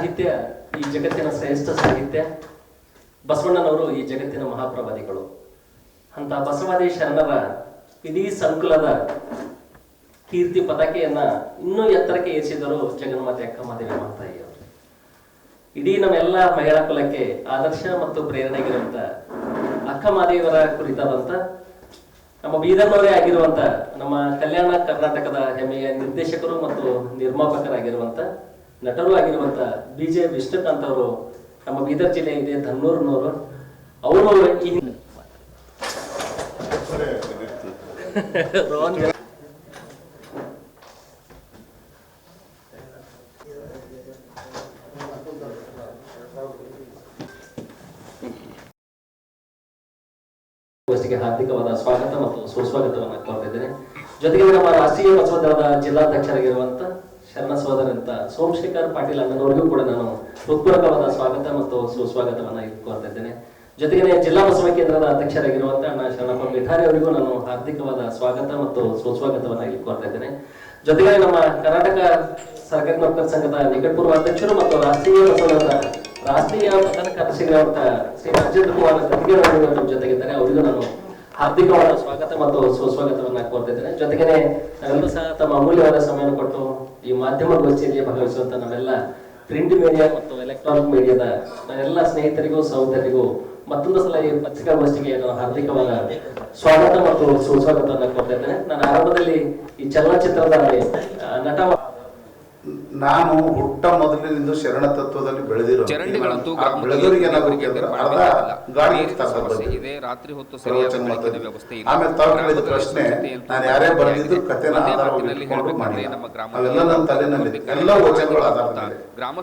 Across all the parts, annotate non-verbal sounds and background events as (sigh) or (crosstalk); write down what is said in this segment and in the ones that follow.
ಸಾಹಿತ್ಯ, ಈ ಜಗತ್ತಿನ ಶ್ರೇಷ್ಠ ಸಾಹಿತ್ಯ, ಬಸವಣ್ಣನವರು ಈ ಜಗತ್ತಿನ ಮಹಾಪ್ರವಾದಿಗಳು. ಅಂತ ಬಸವಾದಿ ಶರಣರ ಇಡೀ ಸಂಕುಲದ ಕೀರ್ತಿ ಪತಾಕೆಯನ್ನ ಇನ್ನೂ ಎತ್ತರಕ್ಕೆ ಏರಿಸಿದರು ಜಗನ್ಮಾತೆ ಅಕ್ಕಮಾದೇವಿ ಮಾದೇವಿ ಮಾತಾಯಿಯವರು. ಇಡೀ ನಮ್ಮೆಲ್ಲ ಮಹಿಳಾ ಕುಲಕ್ಕೆ ಆದರ್ಶ ಮತ್ತು ಪ್ರೇರಣೆಗಿರುವಂತ ಅಕ್ಕ ಮಾದೇವರ ಕುರಿತಾದಂತ ನಮ್ಮ ಬೀದರ್ನವರೇ ಆಗಿರುವಂತ ನಮ್ಮ ಕಲ್ಯಾಣ ಕರ್ನಾಟಕದ ಹೆಮ್ಮೆಯ ನಿರ್ದೇಶಕರು ಮತ್ತು ನಿರ್ಮಾಪಕರಾಗಿರುವಂತ ನಟರು ಆಗಿರುವಂತ ಬಿ ಜೆ ವಿಷ್ಣುಕಾಂತ್ ಅವರು ನಮ್ಮ ಬೀದರ್ ಜಿಲ್ಲೆ ಇದೆ ಧನ್ನೂರ್ನವರು ಅವರು ಈ ಗೋಷ್ಠಿಗೆ ಹಾರ್ದಿಕವಾದ ಸ್ವಾಗತ ಮತ್ತು ಸುಸ್ವಾಗತವನ್ನು ಕೋರ್ತಿದ್ದೇನೆ ಜೊತೆಗೆ ನಮ್ಮ ರಾಷ್ಟ್ರೀಯ ಬಸವ ದಳದ ಜಿಲ್ಲಾಧ್ಯಕ್ಷರಾಗಿರುವಂತ ಶರಣ ಸೋದರಂತ ಸೋಮಶೇಖರ್ ಪಾಟೀಲ್ ಅಣ್ಣನವರಿಗೂ ಕೂಡ ನಾನು ಹೃತ್ಪೂರ್ವಕವಾದ ಸ್ವಾಗತ ಮತ್ತು ಸುಸ್ವಾಗತವನ್ನ ಕೋರ್ತಾ ಇದ್ದೇನೆ. ಜೊತೆಗೆ ಜಿಲ್ಲಾ ಬಸವ ಕೇಂದ್ರದ ಅಧ್ಯಕ್ಷರಾಗಿರುವಂತಹ ಅಣ್ಣ ಶರಣಪ್ಪ ಮಿಠಾರಿ ಅವರಿಗೂ ನಾನು ಹಾರ್ದಿಕವಾದ ಸ್ವಾಗತ ಮತ್ತು ಸುಸ್ವಾಗತವನ್ನ ಇಲ್ಲಿ ಇದ್ದೇನೆ. ಜೊತೆಗೆ ನಮ್ಮ ಕರ್ನಾಟಕ ಸರ್ಕಾರಿ ನೌಕರ ಸಂಘದ ನಿಕಟಪೂರ್ವ ಅಧ್ಯಕ್ಷರು ಮತ್ತು ರಾಷ್ಟ್ರೀಯ ಬಸವದ ರಾಷ್ಟ್ರೀಯ ಪ್ರಧಾನ ಕಾರ್ಯದರ್ಶಿಗಳಾದಂತ ಶ್ರೀ ರಾಜೇಂದ್ರ ಕುಮಾರ್ ಜೊತೆಗಿದ್ದಾರೆ. ಅವರಿಗೂ ನಾನು ಹಾರ್ದಿಕವಾದ ಸ್ವಾಗತ ಮತ್ತು ಸುಸ್ವಾಗತವನ್ನ ಕೋರ್ತಾ ಜೊತೆಗೇನೆ ನಾವೆಲ್ಲರೂ ಸಹ ತಮ್ಮ ಅಮೂಲ್ಯವಾದ ಸಮಯವನ್ನು ಕೊಟ್ಟು ಈ ಮಾಧ್ಯಮ ಗೋಷ್ಠಿಯಲ್ಲಿ ಭಾಗವಹಿಸುವಂತ ನಾವೆಲ್ಲ ಪ್ರಿಂಟ್ ಮೀಡಿಯಾ ಮತ್ತು ಎಲೆಕ್ಟ್ರಾನಿಕ್ ಮೀಡಿಯಾದ ನಾವೆಲ್ಲ ಸ್ನೇಹಿತರಿಗೂ ಸಹೋದರಿಗೂ ಮತ್ತೊಂದು ಸಲ ಈ ಪತ್ರಿಕಾಗೋಷ್ಠಿಗೆ ನಾನು ಹಾರ್ದಿಕವಾದ ಸ್ವಾಗತ ಮತ್ತು ಸುಸ್ವಾಗತವನ್ನ ಕೊಡ್ತಾ ಇದ್ದೇನೆ. ನಾನು ಆರಂಭದಲ್ಲಿ ಈ ಚಲನಚಿತ್ರದಲ್ಲಿ ನಟ ನಾನು ಹುಟ್ಟ ಮೊದಲಿನಿಂದ ಶರಣ ತತ್ವದಲ್ಲಿ ಬೆಳೆದಿರೋ ಚರಂಡಿಗಳಂತೂ. ಇದೆ. ರಾತ್ರಿ ಹೊತ್ತು ವ್ಯವಸ್ಥೆ ಇಲ್ಲ. ಆಮೇಲೆ ತಾವು ಕೇಳಿದ ಪ್ರಶ್ನೆ ನಾನು ಯಾರೇ ಬರೆದಿದ್ದು. ಕಥೆನ ಆಧಾರವಾಗಿ ಗ್ರಾಮ ಅವೆಲ್ಲ ನನ್ನ ತಲೆನಲ್ಲಿದೆ ಎಲ್ಲ ವಚನಗಳ ಆಧಾರದ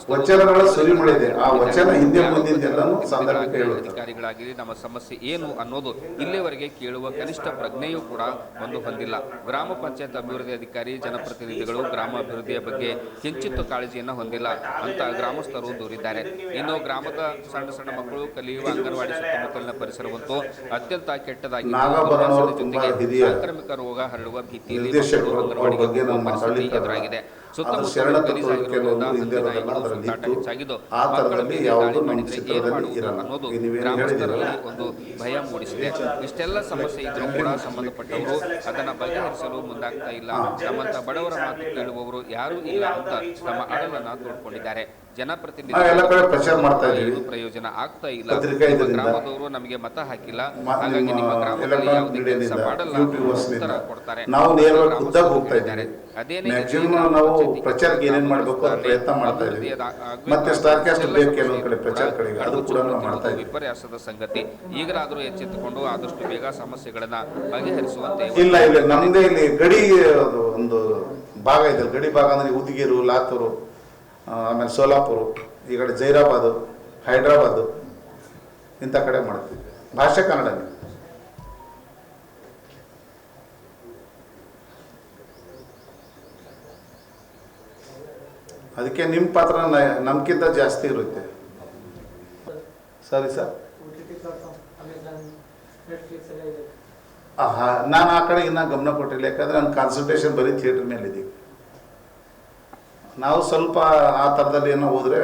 ವಚನಗಳ ಸುರಿಮಳೆದೆ ಆ ವಚನ ಹಿಂದೆ ಮುಂದಿಂದೆಲ್ಲನೂ ಸಂದರ್ಭ ಅಧಿಕಾರಿಗಳಾಗಿ ನಮ್ಮ ಸಮಸ್ಯೆ ಏನು ಅನ್ನೋದು ಇಲ್ಲಿವರೆಗೆ ಕೇಳುವ ಕನಿಷ್ಠ ಪ್ರಜ್ಞೆಯೂ ಕೂಡ ಒಂದು ಹೊಂದಿಲ್ಲ. ಗ್ರಾಮ ಪಂಚಾಯತ್ ಅಭಿವೃದ್ಧಿ ಅಧಿಕಾರಿ ಜನಪ್ರತಿನಿಧಿಗಳು ಗ್ರಾಮ ಅಭಿವೃದ್ಧಿಯ ಬಗ್ಗೆ ಕಿಂಚಿತ್ತು ಕಾಳಜಿಯನ್ನು ಹೊಂದಿಲ್ಲ ಅಂತ ಗ್ರಾಮಸ್ಥರು ದೂರಿದ್ದಾರೆ. ಇನ್ನು ಗ್ರಾಮದ ಸಣ್ಣ ಸಣ್ಣ ಮಕ್ಕಳು ಕಲಿಯುವ ಅಂಗನವಾಡಿ ಸುತ್ತಮುತ್ತಲಿನ ಪರಿಸರವಂತೂ ಅತ್ಯಂತ ಕೆಟ್ಟದಾಗಿ ಸಾಂಕ್ರಾಮಿಕ ರೋಗ ಹರಡುವ ಭೀತಿಯಲ್ಲಿ ಅಂಗನವಾಡಿಗೆ ಪರಿಸ್ಥಿತಿ ಎದುರಾಗಿದೆ. ಗ್ರಾಮಸ್ಥರಲ್ಲಿ ಒಂದು ಭಯ ಮೂಡಿಸಿದೆ. ಇಷ್ಟೆಲ್ಲ ಸಮಸ್ಯೆ ಇದ್ರೂ ಕೂಡ ಸಂಬಂಧಪಟ್ಟವರು ಅದನ್ನ ಬಗೆಹರಿಸಲು ಮುಂದಾಗ್ತಾ ಇಲ್ಲ. ನಮ್ಮಂತ ಬಡವರ ಮಾತು ಕೇಳುವವರು ಯಾರು ಇಲ್ಲ ಅಂತ ತಮ್ಮ ಅಳಲನ್ನ ತೋಡ್ಕೊಂಡಿದ್ದಾರೆ ಜನಪ್ರತಿನಿಧಿ ಪ್ರಯೋಜನ ಆಗ್ತಾ ಇಲ್ಲ. ನಿಮ್ಮ ಗ್ರಾಮದವರು ನಮಗೆ ಮತ ಹಾಕಿಲ್ಲ. ಹಾಗಾಗಿ ನಿಮ್ಮ ಗ್ರಾಮದಲ್ಲಿ ಯಾವುದೇ ಕೆಲಸ ಮಾಡಲ್ಲ YouTubers ಅಂತ ಉತ್ತರ ನಿಂದ ಕೊಡ್ತಾರೆ. ಅದೇನೇ ನಾವು ಪ್ರಚಾರಕ್ಕೆ ಏನೇನ್ ಮಾಡಬೇಕು ಅದು ಪ್ರಯತ್ನ ಮಾಡ್ತಾ ಇದ್ದೀವಿ. ಮತ್ತೆ ಸ್ಟಾರ್ ಕ್ಯಾಸ್ಟ್ ಇಷ್ಟೆಲ್ಲ ಬೇಕು ಕೆಲವೊಂದು ಕಡೆ ಪ್ರಚಾರ ಕಡೆ ಅದು ಕೂಡ ನಾವು ಮಾಡ್ತಾ ಇದ್ದೀವಿ. ವಿಪರ್ಯಾಸದ ಸಂಗತಿ. ಈಗಲಾದರೂ ಎಚ್ಚೆತ್ತುಕೊಂಡು ಆದಷ್ಟು ಬೇಗ ಸಮಸ್ಯೆಗಳನ್ನ ಬಗೆಹರಿಸುವಂತೆ ಇಲ್ಲ ಇಲ್ಲ. ನಮ್ದೇ ಇಲ್ಲಿ ಗಡಿ ಅದು ಒಂದು ಭಾಗ ಇದೆ. ಗಡಿ ಭಾಗ ಅಂದ್ರೆ ಉದಗಿರು ಲಾತೂರು ಆಮೇಲೆ ಸೋಲಾಪುರ ಈ ಕಡೆ ಜೈರಾಬಾದು ಹೈದ್ರಾಬಾದು ಇಂಥ ಕಡೆ ಮಾಡ್ತೀವಿ. ಭಾಷೆ ಕನ್ನಡನೇ. ಅದಕ್ಕೆ ನಿಮ್ಮ ಪಾತ್ರ ನಮ್ಗಿಂತ ಜಾಸ್ತಿ ಇರುತ್ತೆ. ಸರಿ ಸರ್. ಹಾ, ನಾನು ಆ ಕಡೆ ಇನ್ನೂ ಗಮನ ಕೊಟ್ಟಿಲ್ಲ, ಯಾಕಂದ್ರೆ ನನ್ನ ಕಾನ್ಸಂಟ್ರೇಷನ್ ಬರೀ ಥಿಯೇಟರ್ ಮೇಲೆ ಇದೀವಿ ನಾವು ಸ್ವಲ್ಪ ಆ ಥರದಲ್ಲಿ ಏನೋ ಹೋದರೆ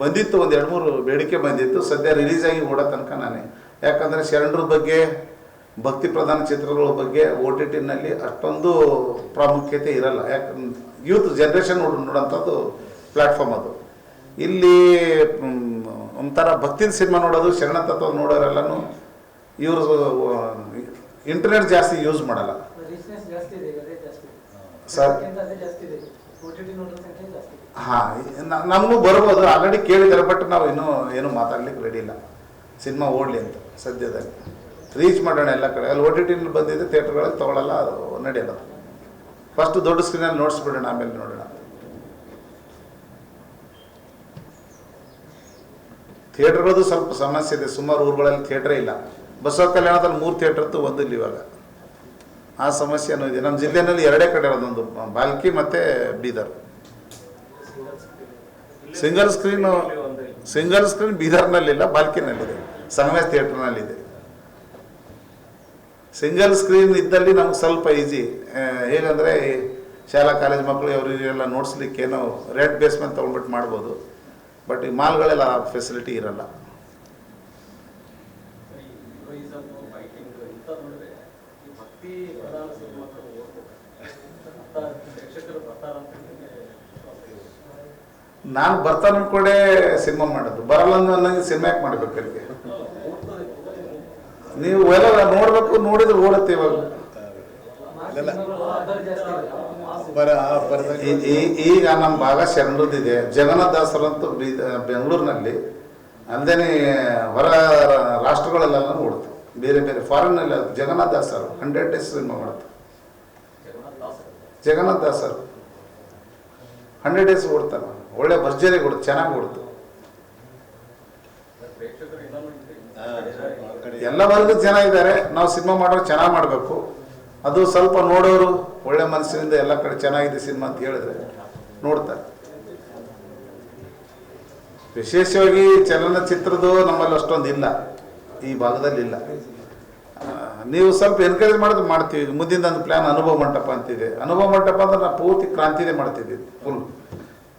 ಬಂದಿತ್ತು ಒಂದು ಎರಡು ಮೂರು ಬೇಡಿಕೆ ಬಂದಿತ್ತು, ಸದ್ಯ ರಿಲೀಸ್ ಆಗಿ ಓಡೋ ತನಕ ನಾನೇ. ಯಾಕಂದರೆ ಶರಣರ ಬಗ್ಗೆ ಭಕ್ತಿ ಪ್ರಧಾನ ಚಿತ್ರಗಳ ಬಗ್ಗೆ ಓ ಟಿ ಟಿನಲ್ಲಿ ಅಷ್ಟೊಂದು ಪ್ರಾಮುಖ್ಯತೆ ಇರಲ್ಲ. ಯಾಕಂದ್ರೆ ಯೂತ್ ಜನ್ರೇಷನ್ ನೋಡ್ ನೋಡೋಂಥದ್ದು ಪ್ಲ್ಯಾಟ್ಫಾರ್ಮ್ ಅದು. ಇಲ್ಲಿ ಒಂಥರ ಭಕ್ತಿನ ಸಿನಿಮಾ ನೋಡೋದು ಶರಣ ತತ್ವ ನೋಡೋರೆಲ್ಲನೂ ಇವರು ಇಂಟರ್ನೆಟ್ ಜಾಸ್ತಿ ಯೂಸ್ ಮಾಡಲ್ಲ. ಸರ್. ಹಾಂ ನಮಗೂ ಬರ್ಬೋದು. ಆಲ್ರೆಡಿ ಕೇಳಿದ್ದಾರೆ ಬಟ್ ನಾವು ಇನ್ನೂ ಏನು ಮಾತಾಡ್ಲಿಕ್ಕೆ ರೆಡಿ ಇಲ್ಲ. ಸಿನಿಮಾ ಓಡಲಿ ಅಂತ ಸದ್ಯದಲ್ಲಿ. ರೀಚ್ ಮಾಡೋಣ ಎಲ್ಲ ಕಡೆ. ಅಲ್ಲಿ ಓ ಟಿ ಟಿನಲ್ಲಿ ಬಂದಿದೆ ಥಿಯೇಟರ್ಗಳಲ್ಲಿ ತೊಗೊಳಲ್ಲ, ಅದು ನಡೆಯಲ್ಲ. ಫಸ್ಟ್ ದೊಡ್ಡ ಸ್ಕ್ರೀನಲ್ಲಿ ನೋಡಿಸ್ಬಿಡೋಣ, ಆಮೇಲೆ ನೋಡೋಣ. ಥಿಯೇಟ್ರ್ಗಳದ್ದು ಸ್ವಲ್ಪ ಸಮಸ್ಯೆ ಇದೆ. ಸುಮಾರು ಊರುಗಳಲ್ಲಿ ಥಿಯೇಟ್ರೇ ಇಲ್ಲ. ಬಸವ ಕಲ್ಯಾಣದಲ್ಲಿ ಮೂರು ಥಿಯೇಟರ್ ಇತ್ತು ಒಂದು ಇಲ್ಲ ಇವಾಗ. ಆ ಸಮಸ್ಯೆನೂ ಇದೆ. ನಮ್ಮ ಜಿಲ್ಲೆಯಲ್ಲಿ ಎರಡೇ ಕಡೆ ಇರೋದೊಂದು, ಬಾಲ್ಕಿ ಮತ್ತು Bidar. Single screen single screen ಬೀದರ್ನಲ್ಲಿಲ್ಲ, ಬಾಲ್ಕಿನಲ್ಲಿದೆ. ಸಂಗಮೇಶ್ ಥಿಯೇಟರ್ನಲ್ಲಿದೆ ಸಿಂಗಲ್ ಸ್ಕ್ರೀನ್ ಇದ್ದಲ್ಲಿ ನಮ್ಗೆ ಸ್ವಲ್ಪ ಈಸಿ ಹೇಗಂದರೆ ಶಾಲಾ ಕಾಲೇಜ್ ಮಕ್ಕಳು ಅವರಿಗೆಲ್ಲ ನೋಡಿಸ್ಲಿಕ್ಕೆ ಏನೋ ರೇಟ್ ಬೇಸ್ಮೆಂಟ್ ತೊಗೊಂಡ್ಬಿಟ್ಟು ಮಾಡ್ಬೋದು. ಬಟ್ ಈ ಮಾಲ್ಗಳೆಲ್ಲ ಫೆಸಿಲಿಟಿ ಇರಲ್ಲ. ನಾನು ಬರ್ತಾನೆ ಕೂಡ ಸಿನಿಮಾ ಮಾಡೋದು. ಬರಲ್ಲ ಅಂದ್ರೆ ನನಗೆ ಸಿನಿಮಾ ಯಾಕೆ ಮಾಡ್ಬೇಕು ಅಲ್ಲಿಗೆ? ನೀವು ಎಲ್ಲ ನೋಡ್ಬೇಕು ನೋಡಿದ್ರೆ ಓಡುತ್ತೆ ಇವಾಗ. ಈಗ ನಮ್ಮ ಭಾಗ ಶರಣದಿದೆ ಜಗನ್ನಾಥ ದಾಸರಂತೂ ಬೀದ ಬೆಂಗಳೂರಿನಲ್ಲಿ ಅಂದೇನೆ ಹೊರ ರಾಷ್ಟ್ರಗಳೆಲ್ಲ ಓಡುತ್ತೆ. ಬೇರೆ ಬೇರೆ ಫಾರಿನ್ನಲ್ಲಿ ಜಗನ್ನಾಥ ದಾಸರು ಹಂಡ್ರೆಡ್ ಡೇಸ್ ಸಿನಿಮಾ ಮಾಡುತ್ತೆ. ಜಗನ್ನಾಥ ದಾಸರು ಹಂಡ್ರೆಡ್ ಡೇಸ್ ಓಡ್ತಾನೆ ಒಳ್ಳೆ ಭರ್ಜರಿ ಕೊಡ್ತು ಚೆನ್ನಾಗಿ ಕೊಡ್ತು ಎಲ್ಲ ವರ್ಗದ ಜನ ಇದ್ದಾರೆ. ನಾವು ಸಿನಿಮಾ ಮಾಡೋರು ಚೆನ್ನಾಗಿ ಮಾಡಬೇಕು. ಅದು ಸ್ವಲ್ಪ ನೋಡೋರು ಒಳ್ಳೆ ಮನಸ್ಸಿನಿಂದ ಎಲ್ಲ ಕಡೆ ಚೆನ್ನಾಗಿದೆ ಸಿನಿಮಾ ಅಂತ ಹೇಳಿದ್ರೆ ನೋಡ್ತಾರೆ. ವಿಶೇಷವಾಗಿ ಚಲನಚಿತ್ರದ್ದು ನಮ್ಮಲ್ಲಿ ಅಷ್ಟೊಂದು ಇಲ್ಲ. ಈ ಭಾಗದಲ್ಲಿ ಇಲ್ಲ. ನೀವು ಸ್ವಲ್ಪ ಎನ್ಕರೇಜ್ ಮಾಡಿದ್ರೆ ಮಾಡ್ತೀವಿ. ಮುಂದಿನ ಒಂದು ಪ್ಲ್ಯಾನ್ ಅನುಭವ ಮಂಟಪ ಅಂತಿದೆ. ಅನುಭವ ಮಂಟಪ ಅಂದ್ರೆ ನಾವು ಪೂರ್ತಿ ಕ್ರಾಂತಿನೇ ಮಾಡ್ತಿದ್ದೀವಿ. ಫುಲ್.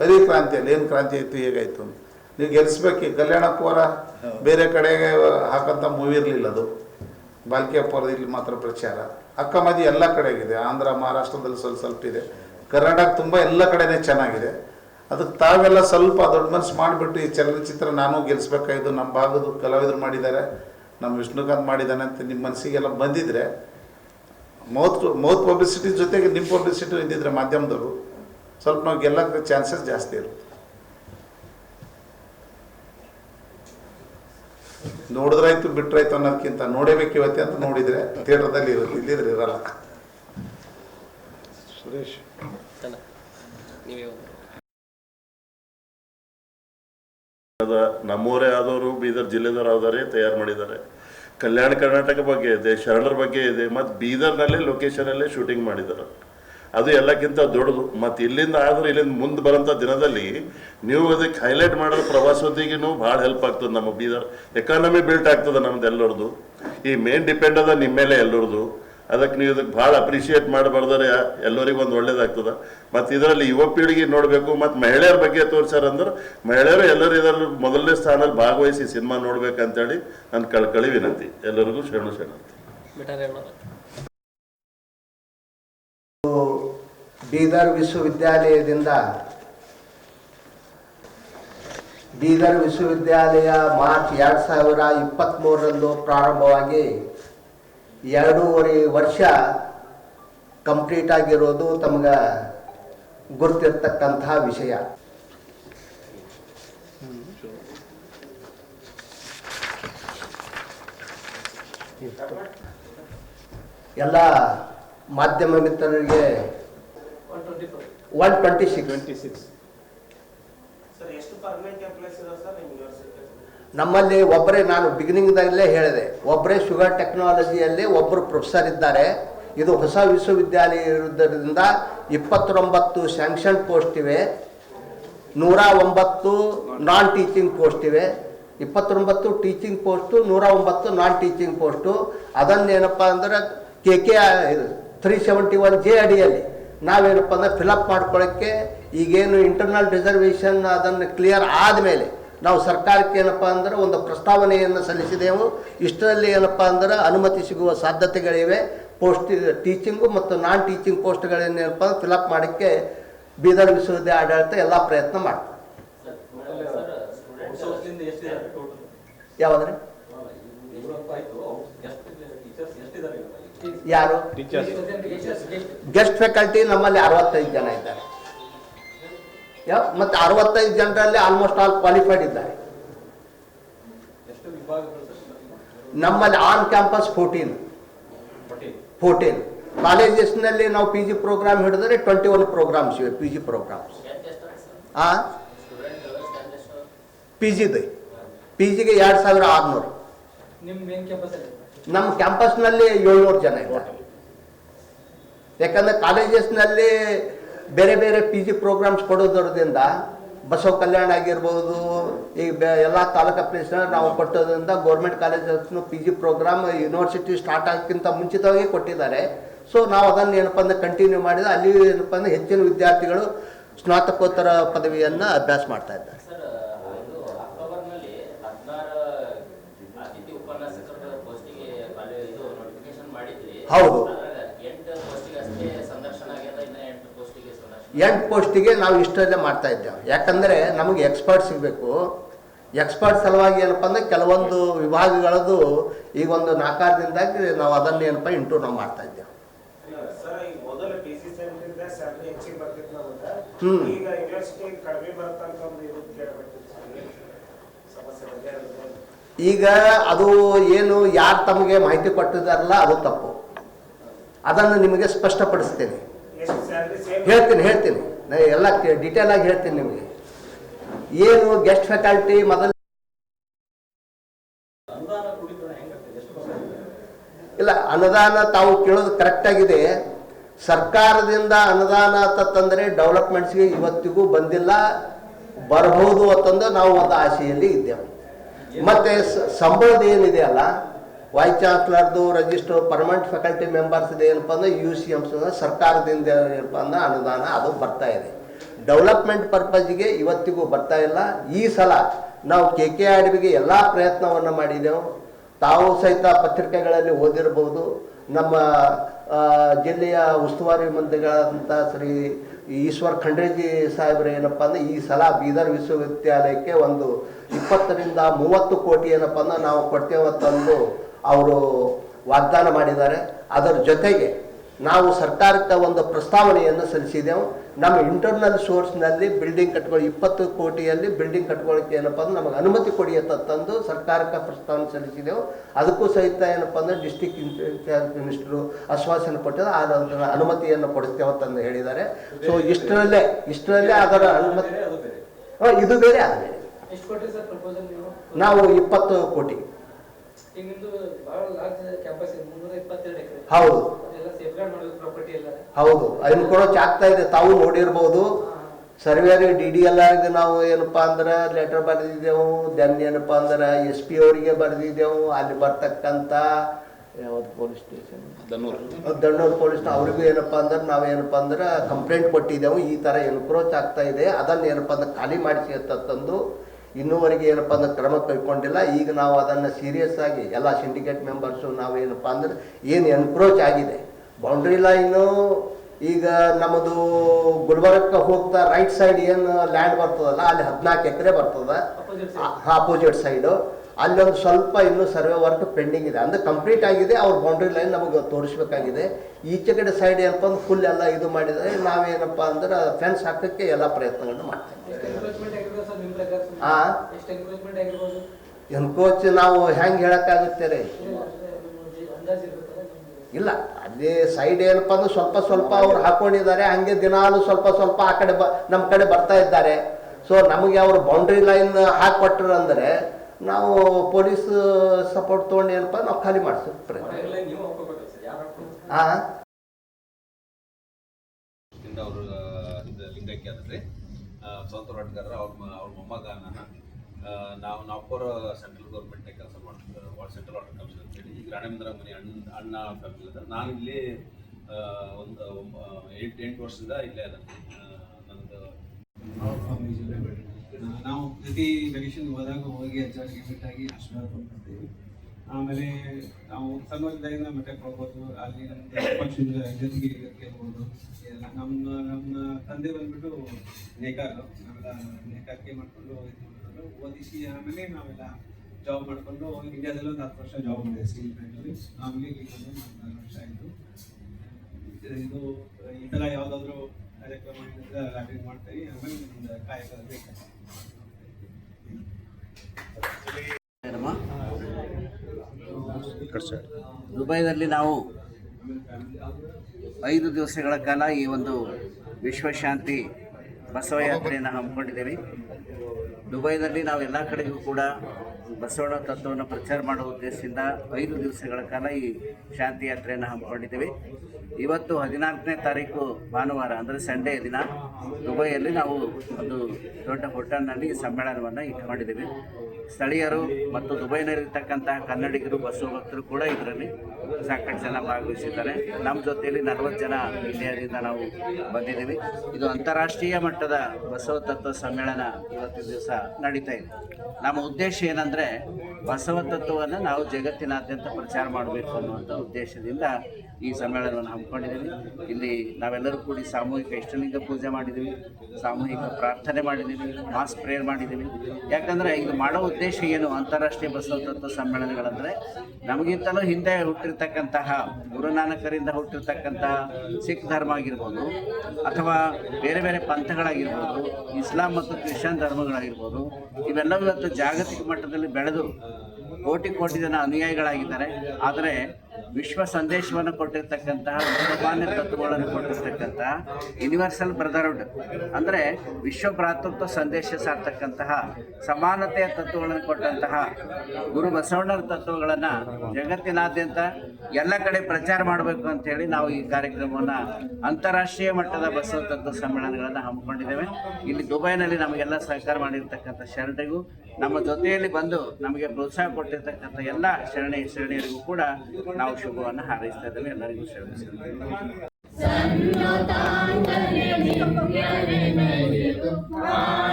ಬರೀ ಕ್ರಾಂತಿಯಲ್ಲಿ. ಏನು ಕ್ರಾಂತಿ ಆಯಿತು ಹೇಗಾಯಿತು ಅಂತ. ನೀವು ಗೆಲ್ಲಿಸ್ಬೇಕು ಈ ಕಲ್ಯಾಣ ಕೋರ ಬೇರೆ ಕಡೆಗೆ ಹಾಕಂತ ಮೂವಿ ಇರಲಿಲ್ಲ ಅದು. ಬಾಲ್ಕಿ ಅಪ್ಪರದ ಇಲ್ಲಿ ಮಾತ್ರ ಪ್ರಚಾರ. ಅಕ್ಕ ಮದಿ ಎಲ್ಲ ಕಡೆಗಿದೆ. ಆಂಧ್ರ ಮಹಾರಾಷ್ಟ್ರದಲ್ಲಿ ಸ್ವಲ್ಪ ಸ್ವಲ್ಪ ಇದೆ. ಕರ್ನಾಟಕ ತುಂಬ ಎಲ್ಲ ಕಡೆನೇ ಚೆನ್ನಾಗಿದೆ. ಅದಕ್ಕೆ ತಾವೆಲ್ಲ ಸ್ವಲ್ಪ ದೊಡ್ಡ ಮನಸ್ಸು ಮಾಡಿಬಿಟ್ಟು ಈ ಚಲನಚಿತ್ರ ನಾನು ಗೆಲ್ಲಿಸ್ಬೇಕಾಯ್ದು ನಮ್ಮ ಭಾಗದ ಕಲಾವಿದರು ಮಾಡಿದ್ದಾರೆ ನಮ್ಮ ವಿಷ್ಣುಕಾಂತ್ ಮಾಡಿದ್ದಾನೆ ಅಂತ ನಿಮ್ಮ ಮನಸ್ಸಿಗೆಲ್ಲ ಬಂದಿದ್ರೆ ಮೌತ್ ಮೌತ್ ಪಬ್ಲಿಸಿಟಿ ಜೊತೆಗೆ ನಿಮ್ಮ ಪಬ್ಲಿಸಿಟಿ ಇದ್ದಿದ್ರೆ ಮಾಧ್ಯಮದವರು ಸ್ವಲ್ಪ ನಾವು ಗೆಲ್ಲಕ್ಕೆ ಚಾನ್ಸಸ್ ಜಾಸ್ತಿ ಇರುತ್ತೆ. ನೋಡಿದ್ರಾಯ್ತು ಬಿಟ್ರಾಯ್ತು ಅನ್ನೋದಕ್ಕಿಂತ ನೋಡೇಬೇಕು ಇವತ್ತೆ ಅಂತ ನೋಡಿದ್ರೆ ಥಿಯೇಟರ್ದಲ್ಲಿ ಇರುತ್ತೆ ಇಲ್ಲಿದ್ರೆ ಇರಲ್ಲ. ಸುರೇಶ್. ನಮ್ಮೂರೇ ಆದವರು ಬೀದರ್ ಜಿಲ್ಲೆದವರು ಆದವರೇ ತಯಾರು ಮಾಡಿದ್ದಾರೆ. ಕಲ್ಯಾಣ ಕರ್ನಾಟಕ ಬಗ್ಗೆ ಇದೆ ಶರಣರ ಬಗ್ಗೆ ಇದೆ ಮತ್ತು ಬೀದರ್ನಲ್ಲೇ ಲೊಕೇಶನಲ್ಲೇ ಶೂಟಿಂಗ್ ಮಾಡಿದ್ದಾರೆ. ಅದು ಎಲ್ಲಕ್ಕಿಂತ ದೊಡ್ಡದು. ಮತ್ತು ಇಲ್ಲಿಂದ ಆದ್ರೆ ಇಲ್ಲಿಂದ ಮುಂದೆ ಬರೋಂಥ ದಿನದಲ್ಲಿ ನೀವು ಅದಕ್ಕೆ ಹೈಲೈಟ್ ಮಾಡೋದು ಪ್ರವಾಸೋದ್ಯಗಿನೂ ಭಾಳ ಹೆಲ್ಪ್ ಆಗ್ತದೆ ನಮ್ಮ ಬೀದರ್. ಎಕಾನಮಿ ಬಿಲ್ಟ್ ಆಗ್ತದೆ ನಮ್ದು ಎಲ್ಲರದು. ಈ ಮೇನ್ ಡಿಪೆಂಡ್ ಅದ ನಿಮ್ಮ ಮೇಲೆ ಎಲ್ಲರದು. ಅದಕ್ಕೆ ನೀವು ಇದಕ್ಕೆ ಭಾಳ ಅಪ್ರಿಷಿಯೇಟ್ ಮಾಡಬಾರ್ದಾರೆ ಬರ್ದರೆ ಎಲ್ಲರಿಗೂ ಒಂದು ಒಳ್ಳೇದಾಗ್ತದೆ. ಮತ್ತು ಇದರಲ್ಲಿ ಯುವ ಪೀಳಿಗೆ ನೋಡಬೇಕು, ಮತ್ತು ಮಹಿಳೆಯರ ಬಗ್ಗೆ ತೋರಿಸ್ಯಾರ ಅಂದ್ರೆ ಮಹಿಳೆಯರು ಎಲ್ಲರೂ ಇದರಲ್ಲಿ ಮೊದಲನೇ ಸ್ಥಾನದಲ್ಲಿ ಭಾಗವಹಿಸಿ ಸಿನಿಮಾ ನೋಡ್ಬೇಕಂತೇಳಿ ನನ್ನ ಕಳ್ಕಳಿ ವಿನಂತಿ ಎಲ್ಲರಿಗೂ ಶರಣು ಶರಣ ಬೀದರ್ ವಿಶ್ವವಿದ್ಯಾಲಯದಿಂದ ಬೀದರ್ ವಿಶ್ವವಿದ್ಯಾಲಯ ಮಾರ್ಚ್ ಎರಡು ಸಾವಿರ ಇಪ್ಪತ್ತ್ಮೂರರಂದು ಪ್ರಾರಂಭವಾಗಿ ಎರಡೂವರೆ ವರ್ಷ ಕಂಪ್ಲೀಟ್ ಆಗಿರೋದು ತಮಗೆ ಗುರ್ತಿರ್ತಕ್ಕಂತಹ ವಿಷಯ. ಎಲ್ಲ ಮಾಧ್ಯಮ ಮಿತ್ರರಿಗೆ ಒನ್ ಟ್ವೆಂಟಿ ಸಿಕ್ಸ್ ಟ್ವೆಂಟಿ ನಮ್ಮಲ್ಲಿ ಒಬ್ಬರೇ ನಾನು ಬಿಗಿನಿಂಗ್ದಲ್ಲೇ ಹೇಳಿದೆ. ಒಬ್ಬರೇ ಶುಗರ್ ಟೆಕ್ನಾಲಜಿಯಲ್ಲಿ ಒಬ್ಬರು ಪ್ರೊಫೆಸರ್ ಇದ್ದಾರೆ. ಇದು ಹೊಸ ವಿಶ್ವವಿದ್ಯಾಲಯ ಇರುವುದರಿಂದ ಇಪ್ಪತ್ತೊಂಬತ್ತು ಸ್ಯಾಂಕ್ಷನ್ ಪೋಸ್ಟ್ ಇವೆ. ನೂರ ಒಂಬತ್ತು ನಾನ್ ಟೀಚಿಂಗ್ ಪೋಸ್ಟ್ ಇವೆ. ಇಪ್ಪತ್ತೊಂಬತ್ತು ಟೀಚಿಂಗ್ ಪೋಸ್ಟು ನೂರ ಒಂಬತ್ತು ನಾನ್ ಟೀಚಿಂಗ್ ಪೋಸ್ಟು ಅದನ್ನೇನಪ್ಪ ಅಂದ್ರೆ K K three seventy one J ಅಡಿಯಲ್ಲಿ. ನಾವೇನಪ್ಪ ಅಂದ್ರೆ ಫಿಲಪ್ ಮಾಡ್ಕೊಳ್ಳೋಕ್ಕೆ ಈಗೇನು ಇಂಟರ್ನಲ್ ರಿಸರ್ವೇಷನ್ ಅದನ್ನು ಕ್ಲಿಯರ್ ಆದಮೇಲೆ ನಾವು ಸರ್ಕಾರಕ್ಕೆ ಏನಪ್ಪ ಅಂದ್ರೆ ಒಂದು ಪ್ರಸ್ತಾವನೆಯನ್ನು ಸಲ್ಲಿಸಿದೆವು. ಇಷ್ಟರಲ್ಲಿ ಏನಪ್ಪ ಅಂದ್ರೆ ಅನುಮತಿ ಸಿಗುವ ಸಾಧ್ಯತೆಗಳಿವೆ. ಪೋಸ್ಟ್ ಟೀಚಿಂಗು ಮತ್ತು ನಾನ್ ಟೀಚಿಂಗ್ ಪೋಸ್ಟ್ಗಳನ್ನೇನಪ್ಪ ಫಿಲಪ್ ಮಾಡೋಕ್ಕೆ ಬೀದರ್ ವಿಶ್ವವಿದ್ಯಾಲಯ ಆಡಳಿತ ಎಲ್ಲ ಪ್ರಯತ್ನ ಮಾಡ್ತಾರೆ ಯಾವುದ್ರಿ? ಯಾರು? ಗೆಸ್ಟ್ ಫ್ಯಾಕಲ್ಟಿ ನಮ್ಮಲ್ಲಿ ಅರವತ್ತೈದು ಜನ ಇದ್ದಾರೆ. ಯಾವ ಮತ್ತೆ ಅರವತ್ತೈದು ಜನರಲ್ಲಿ ಆಲ್ಮೋಸ್ಟ್ ಆಲ್ ಕ್ವಾಲಿಫೈಡ್ ಇದ್ದಾರೆ. ನಮ್ಮಲ್ಲಿ ಆನ್ ಕ್ಯಾಂಪಸ್ ಫೋರ್ಟೀನ್ ಫೋರ್ಟೀನ್ ಕಾಲೇಜಸ್ನಲ್ಲಿ ನಾವು ಪಿ ಜಿ ಪ್ರೋಗ್ರಾಮ್ ಹಿಡಿದ್ರೆ ಟ್ವೆಂಟಿ ಒನ್ ಪ್ರೋಗ್ರಾಮ್ಸ್ ಇವೆ ಪಿ ಜಿ ಪ್ರೋಗ್ರಾಮ್ಸ್ ಆ? ಪಿ ಜಿದೆ ಪಿ ಜಿಗೆ ಎರಡು ಸಾವಿರ ಆರುನೂರು. ನಿಮ್ಮ ಕ್ಯಾಂಪಸ್ನಲ್ಲಿ ಏಳ್ನೂರು ಜನ ಇದ್ದಾರೆ. ಯಾಕಂದರೆ ಕಾಲೇಜಸ್ನಲ್ಲಿ ಬೇರೆ ಬೇರೆ ಪಿ ಜಿ ಪ್ರೋಗ್ರಾಮ್ಸ್ ಕೊಡೋದ್ರಿಂದ ಬಸವ ಕಲ್ಯಾಣ ಆಗಿರ್ಬೋದು ಈ ಬೆ ಎಲ್ಲ ತಾಲೂಕು ಪ್ಲೇಸ್ನಲ್ಲಿ ನಾವು ಕೊಟ್ಟೋದ್ರಿಂದ government ಕಾಲೇಜಸ್ನು P G program university start ಆಗೋಕ್ಕಿಂತ ಮುಂಚಿತವಾಗಿ ಕೊಟ್ಟಿದ್ದಾರೆ. ಸೊ ನಾವು ಅದನ್ನು ಏನಪ್ಪ ಅಂದರೆ ಕಂಟಿನ್ಯೂ ಮಾಡಿದ ಅಲ್ಲಿ ಏನಪ್ಪ ಅಂದರೆ ಹೆಚ್ಚಿನ ವಿದ್ಯಾರ್ಥಿಗಳು ಸ್ನಾತಕೋತ್ತರ ಪದವಿಯನ್ನು ಅಭ್ಯಾಸ ಮಾಡ್ತಾ ಇದ್ದಾರೆ. ಹೌದು. ಎಂಟು ಪೋಸ್ಟಿಗೆ ನಾವು ಇಷ್ಟರಲ್ಲೇ ಮಾಡ್ತಾ ಇದ್ದೇವೆ. ಯಾಕಂದರೆ ನಮಗೆ ಎಕ್ಸ್ಪರ್ಟ್ ಸಿಗಬೇಕು. ಎಕ್ಸ್ಪರ್ಟ್ ಸಲುವಾಗಿ ಏನಪ್ಪ ಅಂದರೆ ಕೆಲವೊಂದು ವಿಭಾಗಗಳದ್ದು ಈಗ ಒಂದು ನಾಲ್ಕಾರು ದಿನದಾಗಿ ನಾವು ಅದನ್ನು ಏನಪ್ಪ ಇಂಟು ನಾವು ಮಾಡ್ತಾ ಇದ್ದೇವೆ. ಸರ್ ಈಗ ಅದು ಏನು ಯಾರು ತಮಗೆ ಮಾಹಿತಿ ಕೊಟ್ಟಿದ್ದಾರಲ್ಲ ಅದು ತಪ್ಪು. ಅದನ್ನು ನಿಮಗೆ ಸ್ಪಷ್ಟಪಡಿಸ್ತೇನೆ. ಹೇಳ್ತೀನಿ ಹೇಳ್ತೀನಿ. ಎಲ್ಲ ಡೀಟೇಲ್ ಆಗಿ ಹೇಳ್ತೀನಿ ನಿಮಗೆ. ಏನು ಗೆಸ್ಟ್ ಫ್ಯಾಕಲ್ಟಿ ಮೊದಲು, ಇಲ್ಲ, ಅನುದಾನ ತಾವು ಕೇಳೋದು ಕರೆಕ್ಟ್ ಆಗಿದೆ. ಸರ್ಕಾರದಿಂದ ಅನುದಾನ ತಂದರೆ ಡೆವಲಪ್ಮೆಂಟ್ಸ್ಗೆ ಇವತ್ತಿಗೂ ಬಂದಿಲ್ಲ. ಬರಬಹುದು ಅಂತಂದು ನಾವು ಒಂದು ಆಸೆಯಲ್ಲಿ ಇದ್ದೇವೆ. ಮತ್ತೆ ಸಂಬಳದ ಏನಿದೆ ಅಲ್ಲ ವೈಸ್ ಚಾನ್ಸಲರ್ದು ರಿಜಿಸ್ಟರ್ ಪರ್ಮನೆಂಟ್ ಫ್ಯಾಕಲ್ಟಿ ಮೆಂಬರ್ಸ್ ಏನಪ್ಪ ಅಂದ್ರೆ ಯು ಸಿ ಎಮ್ಸ್ ಸರ್ಕಾರದಿಂದ ಏನಪ್ಪ ಅಂದ್ರೆ ಅನುದಾನ ಅದು ಬರ್ತಾ ಇದೆ. ಡೆವಲಪ್ಮೆಂಟ್ ಪರ್ಪಸ್ಗೆ ಇವತ್ತಿಗೂ ಬರ್ತಾ ಇಲ್ಲ. ಈ ಸಲ ನಾವು ಕೆ ಕೆ ಆರ್ ಬಿಗೆ ಎಲ್ಲ ಪ್ರಯತ್ನವನ್ನು ಮಾಡಿದೆವು. ತಾವು ಸಹಿತ ಪತ್ರಿಕೆಗಳಲ್ಲಿ ಓದಿರಬಹುದು ನಮ್ಮ ಜಿಲ್ಲೆಯ ಉಸ್ತುವಾರಿ ಮಂತ್ರಿಗಳಾದಂಥ ಶ್ರೀ ಈಶ್ವರ್ ಖಂಡ್ರೇಜಿ ಸಾಹೇಬರು ಏನಪ್ಪ ಅಂದ್ರೆ ಈ ಸಲ ಬೀದರ್ ವಿಶ್ವವಿದ್ಯಾಲಯಕ್ಕೆ ಒಂದು ಇಪ್ಪತ್ತರಿಂದ ಮೂವತ್ತು ಕೋಟಿ ಏನಪ್ಪ ಅಂದ್ರೆ ನಾವು ಕೊಡ್ತೇವಂತಂದು ಅವರು ವಾಗ್ದಾನ ಮಾಡಿದ್ದಾರೆ. ಅದರ ಜೊತೆಗೆ ನಾವು ಸರ್ಕಾರಕ್ಕೆ ಒಂದು ಪ್ರಸ್ತಾವನೆಯನ್ನು ಸಲ್ಲಿಸಿದೆವು. ನಮ್ಮ ಇಂಟರ್ನಲ್ ಸೋರ್ಸ್ನಲ್ಲಿ ಬಿಲ್ಡಿಂಗ್ ಕಟ್ಕೊಳ್ಳಿ ಇಪ್ಪತ್ತು ಕೋಟಿಯಲ್ಲಿ ಬಿಲ್ಡಿಂಗ್ ಕಟ್ಕೊಳ್ಳಿಕ್ಕೆ ಏನಪ್ಪ ಅಂದ್ರೆ ನಮಗೆ ಅನುಮತಿ ಕೊಡಿ ಅಂತ ತಂದು ಸರ್ಕಾರಕ್ಕೆ ಪ್ರಸ್ತಾವನೆ ಸಲ್ಲಿಸಿದೆವು. ಅದಕ್ಕೂ ಸಹಿತ ಏನಪ್ಪ ಅಂದ್ರೆ ಡಿಸ್ಟಿಕ್ ಇನ್ಚಾರ್ಜ್ ಮಿನಿಸ್ಟ್ರು ಆಶ್ವಾಸನೆ ಕೊಟ್ಟಿದ್ದು ಅದರ ಅನುಮತಿಯನ್ನು ಕೊಡ್ತೇವೆ ಅಂತಂದು ಹೇಳಿದ್ದಾರೆ. ಸೊ ಇಷ್ಟರಲ್ಲೇ ಇಷ್ಟರಲ್ಲೇ ಅದರ ಅನುಮತಿ ಇದು ಬೇರೆ ನೀವು? ನಾವು ಇಪ್ಪತ್ತು ಕೋಟಿ. ಹೌದು. ಹೌದು. ಅದನ್ನು ಕೊಡೋಕೆ ಆಗ್ತಾ ಇದೆ. ತಾವು ನೋಡಿರ್ಬೋದು. ಸರ್ವೇರಿ ಡಿ ಡಿ ಎಲ್ ಆರ್ಗೆ ನಾವು ಏನಪ್ಪ ಅಂದ್ರೆ ಲೆಟರ್ ಬರೆದಿದ್ದೆವು. ದೆನ್ ಏನಪ್ಪ ಅಂದ್ರೆ ಎಸ್ ಪಿ ಅವರಿಗೆ ಬರೆದಿದ್ದೆವು. ಅಲ್ಲಿ ಬರ್ತಕ್ಕಂಥ ಯಾವ್ದು ಪೊಲೀಸ್ ಸ್ಟೇಷನ್ ದಣ್ಣೂರು ಪೊಲೀಸ್ ಅವ್ರಿಗೂ ಏನಪ್ಪ ಅಂದ್ರೆ ನಾವು ಏನಪ್ಪಾ ಅಂದ್ರೆ ಕಂಪ್ಲೇಂಟ್ ಕೊಟ್ಟಿದ್ದೆವು. ಈ ಥರ ಎನ್ಕ್ರೋಚ್ ಆಗ್ತಾ ಇದೆ. ಅದನ್ನು ಏನಪ್ಪ ಅಂದ್ರೆ ಖಾಲಿ ಮಾಡಿಸಿ ಅಂತ ತಂದು ಇನ್ನೂವರೆಗೆ ಏನಪ್ಪ ಅಂದ್ರೆ ಕ್ರಮ ಕೈಗೊಂಡಿಲ್ಲ. ಈಗ ನಾವು ಅದನ್ನು ಸೀರಿಯಸ್ ಆಗಿ ಎಲ್ಲ ಸಿಂಡಿಕೇಟ್ ಮೆಂಬರ್ಸು ನಾವು ಏನಪ್ಪ ಅಂದ್ರೆ ಏನು ಎನ್ಕ್ರೋಚ್ ಆಗಿದೆ. ಬೌಂಡ್ರಿ ಲೈನು ಈಗ ನಮ್ಮದು ಗುಲ್ಬರ್ಗಕ್ಕೆ ಹೋಗ್ತಾ ರೈಟ್ ಸೈಡ್ ಏನು ಲ್ಯಾಂಡ್ ಬರ್ತದಲ್ಲ ಅಲ್ಲಿ ಹದಿನಾಲ್ಕು ಎಕರೆ ಬರ್ತದ. ಆಪೋಸಿಟ್ ಸೈಡು ಅಲ್ಲೊಂದು ಸ್ವಲ್ಪ ಇನ್ನೂ ಸರ್ವೆ ವರ್ಕ್ ಪೆಂಡಿಂಗ್ ಇದೆ. ಅಂದ್ರೆ ಕಂಪ್ಲೀಟ್ ಆಗಿದೆ ಅವ್ರ ಬೌಂಡ್ರಿ ಲೈನ್ ನಮಗೆ ತೋರಿಸ್ಬೇಕಾಗಿದೆ. ಈಚೆ ಕಡೆ ಸೈಡ್ ಏನಪ್ಪ ಅಂದ್ರೆ ಫುಲ್ ಎಲ್ಲ ಇದು ಮಾಡಿದರೆ ನಾವೇನಪ್ಪ ಅಂದ್ರೆ ಫೆನ್ಸ್ ಹಾಕಕ್ಕೆ ಎಲ್ಲ ಪ್ರಯತ್ನಗಳನ್ನು ಮಾಡ್ತೇವೆ ಎಷ್ಟು ಎನ್ಕ್ರೋಚ್ಮೆಂಟ್ ಆಗಿರ್ಬೋದು ಸರ್ ನಿಮ್ಮ ಪ್ರಕಾರ ಸುಮಾರು? ಆ? ಎನ್ಕೋಚ್ ನಾವು ಹೆಂಗೆ ಹೇಳಕ್ಕಾಗುತ್ತೆ ರೀ ಇಲ್ಲ, ಅದೇ ಸೈಡ್ ಏನಪ್ಪ ಅಂದ್ರೆ ಸ್ವಲ್ಪ ಸ್ವಲ್ಪ ಅವ್ರು ಹಾಕೊಂಡಿದ್ದಾರೆ ಹಂಗೆ ದಿನಾಲು ಸ್ವಲ್ಪ ಸ್ವಲ್ಪ ಆ ಕಡೆ ಬ ನಮ್ಮ ಕಡೆ ಬರ್ತಾ ಇದ್ದಾರೆ. ಸೊ ನಮಗೆ ಅವರು ಬೌಂಡ್ರಿ ಲೈನ್ ಹಾಕೊಟ್ರು ಅಂದರೆ ನಾವು ಪೊಲೀಸ್ ಸಪೋರ್ಟ್ ತೊಗೊಂಡು ಏನಪ್ಪ ನಾವು ಖಾಲಿ ಮಾಡಿಸೋ ಪ್ರಯತ್ನ ಆ ಇಂದ ಅವರು ಇದು ಲಿಂಗೈಕ್ಯ ಆದ್ರೆ ಸ್ವಂತ ಹೋರಾಟಗಾರರು ಅವ್ರ ಅವ್ರ ಮೊಮ್ಮಗ ನಾನು ನಾವು ನಾಗ್ಪುರ ಸೆಂಟ್ರಲ್ ಗೌರ್ಮೆಂಟ್ನೇ ಕೆಲಸ ಮಾಡ್ತಿದ್ರು ವಾರ್ಡ್ ಸೆಂಟ್ರಲ್ ವಾಟರ್ ಕಮಿಷನ್ ಅಂತೇಳಿ ಈಗ ರಾಣೇಂದ್ರ ಮನೆ ಅಣ್ಣ ಅಣ್ಣ ಫ್ಯಾಮಿಲಿ ಅದ ನಾನು ಇಲ್ಲಿ ಒಂದು ಎಂಟು ಎಂಟು ವರ್ಷದಿಂದ ಇಲ್ಲೇ ಅದ ನಂದು ನಾವು ಪ್ರತಿ ಮೆಡಿಷನ್ ಹೋದಾಗ ಹೋಗಿ ಅಜ್ಜಾರಿಗೆ ಮೀಟಾಗಿ ಆಶೀರ್ವಾದ ಕೊಡ್ತೀವಿ ಆಮೇಲೆ ನಾವು ಸಣ್ಣದಾಗಿಂದ ಮಠಕ್ಕೆ ಹೋಗ್ಬೋದು ಅಲ್ಲಿ ನಮ್ಮ ಪಕ್ಷದ ಜೊತೆಗೆ ಕೇಳ್ಬೋದು ನಮ್ಮ ನಮ್ಮ ತಂದೆ ಬಂದ್ಬಿಟ್ಟು ನೇಕಾರು. ನಾವೆಲ್ಲ ನೇಕಾರಿಕೆ ಮಾಡ್ಕೊಂಡು ಇದು ಮಾಡಿಕೊಂಡು ಓದಿಸಿ ಆಮೇಲೆ ನಾವೆಲ್ಲ ಜಾಬ್ ಮಾಡಿಕೊಂಡು ಇಂಡಿಯಾದಲ್ಲಿ ಒಂದು ಹತ್ತು ವರ್ಷ ಜಾಬ್ ಮಾಡಿದೆ ಸ್ಟೀಲ್ ಬ್ಯಾಂಕಲ್ಲಿ ಆಮೇಲೆ ಇಲ್ಲಿ ಬಂದು ನಾಲ್ಕು ವರ್ಷ ಆಯಿತು. ಇದು ಈ ಥರ ಯಾವುದಾದ್ರೂ ಕಾರ್ಯಕ್ರಮ ಅಟೆಂಡ್ ಮಾಡ್ತೀವಿ. ಆಮೇಲೆ ಕಾಯಕ ಕಾಯಕದಲ್ಲಿ ಕೆಲಸ ದುಬೈನಲ್ಲಿ ನಾವು ಐದು ದಿವಸಗಳ ಕಾಲ ಈ ಒಂದು ವಿಶ್ವಶಾಂತಿ ಬಸವಯಾತ್ರೆಯನ್ನು ಹಮ್ಮಿಕೊಂಡಿದ್ದೇವೆ. ದುಬೈನಲ್ಲಿ ನಾವು ಎಲ್ಲ ಕಡೆಗೂ ಕೂಡ ಬಸವಣ್ಣ ತತ್ವವನ್ನು ಪ್ರಚಾರ ಮಾಡುವ ಉದ್ದೇಶದಿಂದ ಐದು ದಿವಸಗಳ ಕಾಲ ಈ ಶಾಂತಿ ಯಾತ್ರೆಯನ್ನು ಹಮ್ಮಿಕೊಂಡಿದ್ದೇವೆ. ಇವತ್ತು ಹದಿನಾಲ್ಕನೇ ತಾರೀಕು ಭಾನುವಾರ, ಅಂದರೆ ಸಂಡೇ ದಿನ, ದುಬೈಯಲ್ಲಿ ನಾವು ಒಂದು ದೊಡ್ಡ ಹೋಟೆಲ್ನಲ್ಲಿ ಈ ಸಮ್ಮೇಳನವನ್ನು ಇಟ್ಕೊಂಡಿದ್ದೀವಿ ಸ್ಥಳೀಯರು ಮತ್ತು ದುಬೈನಲ್ಲಿರ್ತಕ್ಕಂತಹ ಕನ್ನಡಿಗರು, ಬಸವ ಭಕ್ತರು ಕೂಡ ಇದರಲ್ಲಿ ಸಾಕಷ್ಟು ಜನ ಭಾಗವಹಿಸಿದ್ದಾರೆ. ನಮ್ಮ ಜೊತೆಯಲ್ಲಿ ನಲವತ್ತು ಜನ ಇಂಡಿಯಾದಿಂದ ನಾವು ಬಂದಿದ್ದೀವಿ. ಇದು ಅಂತಾರಾಷ್ಟ್ರೀಯ ಮಟ್ಟದ ಬಸವ ತತ್ವ ಸಮ್ಮೇಳನ ಇವತ್ತಿನ ದಿವಸ ನಡೀತಾ ಇದೆ. ನಮ್ಮ ಉದ್ದೇಶ ಏನಂದರೆ ಬಸವ ತತ್ವವನ್ನು ನಾವು ಜಗತ್ತಿನಾದ್ಯಂತ ಪ್ರಚಾರ ಮಾಡಬೇಕು ಅನ್ನುವಂಥ ಉದ್ದೇಶದಿಂದ ಈ ಸಮ್ಮೇಳನವನ್ನು ಹಮ್ಮಿಕೊಂಡಿದ್ದೀವಿ. ಇಲ್ಲಿ ನಾವೆಲ್ಲರೂ ಕೂಡಿ ಸಾಮೂಹಿಕ ಇಷ್ಟಲಿಂಗ ಪೂಜೆ ಮಾಡಿದ್ದೀವಿ, ಸಾಮೂಹಿಕ ಪ್ರಾರ್ಥನೆ ಮಾಡಿದ್ದೀವಿ, ಮಾಸ್ ಪ್ರೇಯರ್ ಮಾಡಿದ್ದೀವಿ. ಯಾಕಂದರೆ ಇದು ಮಾಡೋ ಉದ್ದೇಶ ಏನು? ಅಂತಾರಾಷ್ಟ್ರೀಯ ಬಸವ ತತ್ವ ಸಮ್ಮೇಳನಗಳಂದರೆ ನಮಗಿಂತಲೂ ಹಿಂದೆ ಹುಟ್ಟಿರ್ತಕ್ಕಂತಹ ಗುರುನಾನಕರಿಂದ ಹುಟ್ಟಿರ್ತಕ್ಕಂತಹ ಸಿಖ್ ಧರ್ಮ ಆಗಿರ್ಬೋದು, ಅಥವಾ ಬೇರೆ ಬೇರೆ ಪಂಥಗಳಾಗಿರ್ಬೋದು, ಇಸ್ಲಾಂ ಮತ್ತು ಕ್ರಿಶ್ಚಿಯನ್ ಧರ್ಮಗಳಾಗಿರ್ಬೋದು, ಇವೆಲ್ಲವೂ ಇವತ್ತು ಜಾಗತಿಕ ಮಟ್ಟದಲ್ಲಿ ಬೆಳೆದು ಕೋಟಿ ಕೋಟಿ ಜನ ಅನುಯಾಯಿಗಳಾಗಿದ್ದಾರೆ. ಆದರೆ ವಿಶ್ವ ಸಂದೇಶವನ್ನು ಕೊಟ್ಟಿರ್ತಕ್ಕಂತಹ ಸಾಮಾನ್ಯ ತತ್ವಗಳನ್ನು ಕೊಟ್ಟಿರ್ತಕ್ಕಂತಹ ಯೂನಿವರ್ಸಲ್ ಬ್ರದರ್ಹುಡ್ ಅಂದರೆ ವಿಶ್ವ ಭ್ರಾತೃತ್ವ ಸಂದೇಶ ಸಾರ್ತಕ್ಕಂತಹ ಸಮಾನತೆಯ ತತ್ವಗಳನ್ನು ಕೊಟ್ಟಂತಹ ಗುರು ಬಸವಣ್ಣರ ತತ್ವಗಳನ್ನು ಜಗತ್ತಿನಾದ್ಯಂತ ಎಲ್ಲ ಕಡೆ ಪ್ರಚಾರ ಮಾಡಬೇಕು ಅಂತೇಳಿ ನಾವು ಈ ಕಾರ್ಯಕ್ರಮವನ್ನು ಅಂತಾರಾಷ್ಟ್ರೀಯ ಮಟ್ಟದ ಬಸವ ತತ್ವ ಸಮ್ಮೇಳನಗಳನ್ನು ಹಮ್ಮಿಕೊಂಡಿದ್ದೇವೆ. ಇಲ್ಲಿ ದುಬೈನಲ್ಲಿ ನಮಗೆಲ್ಲ ಸಹಕಾರ ಮಾಡಿರ್ತಕ್ಕಂಥ ಶರಣರಿಗೂ ನಮ್ಮ ಜೊತೆಯಲ್ಲಿ ಬಂದು ನಮಗೆ ಪ್ರೋತ್ಸಾಹ ಕೊಟ್ಟಿರ್ತಕ್ಕಂಥ ಎಲ್ಲ ಶರಣಿ, ಶರಣಿಯರಿಗೂ ಕೂಡ ನಾವು ಶುಭವನ್ನು ಹಾರೈಸ್ತಾ ಇದ್ದೇವೆ ಎಲ್ಲರಿಗೂ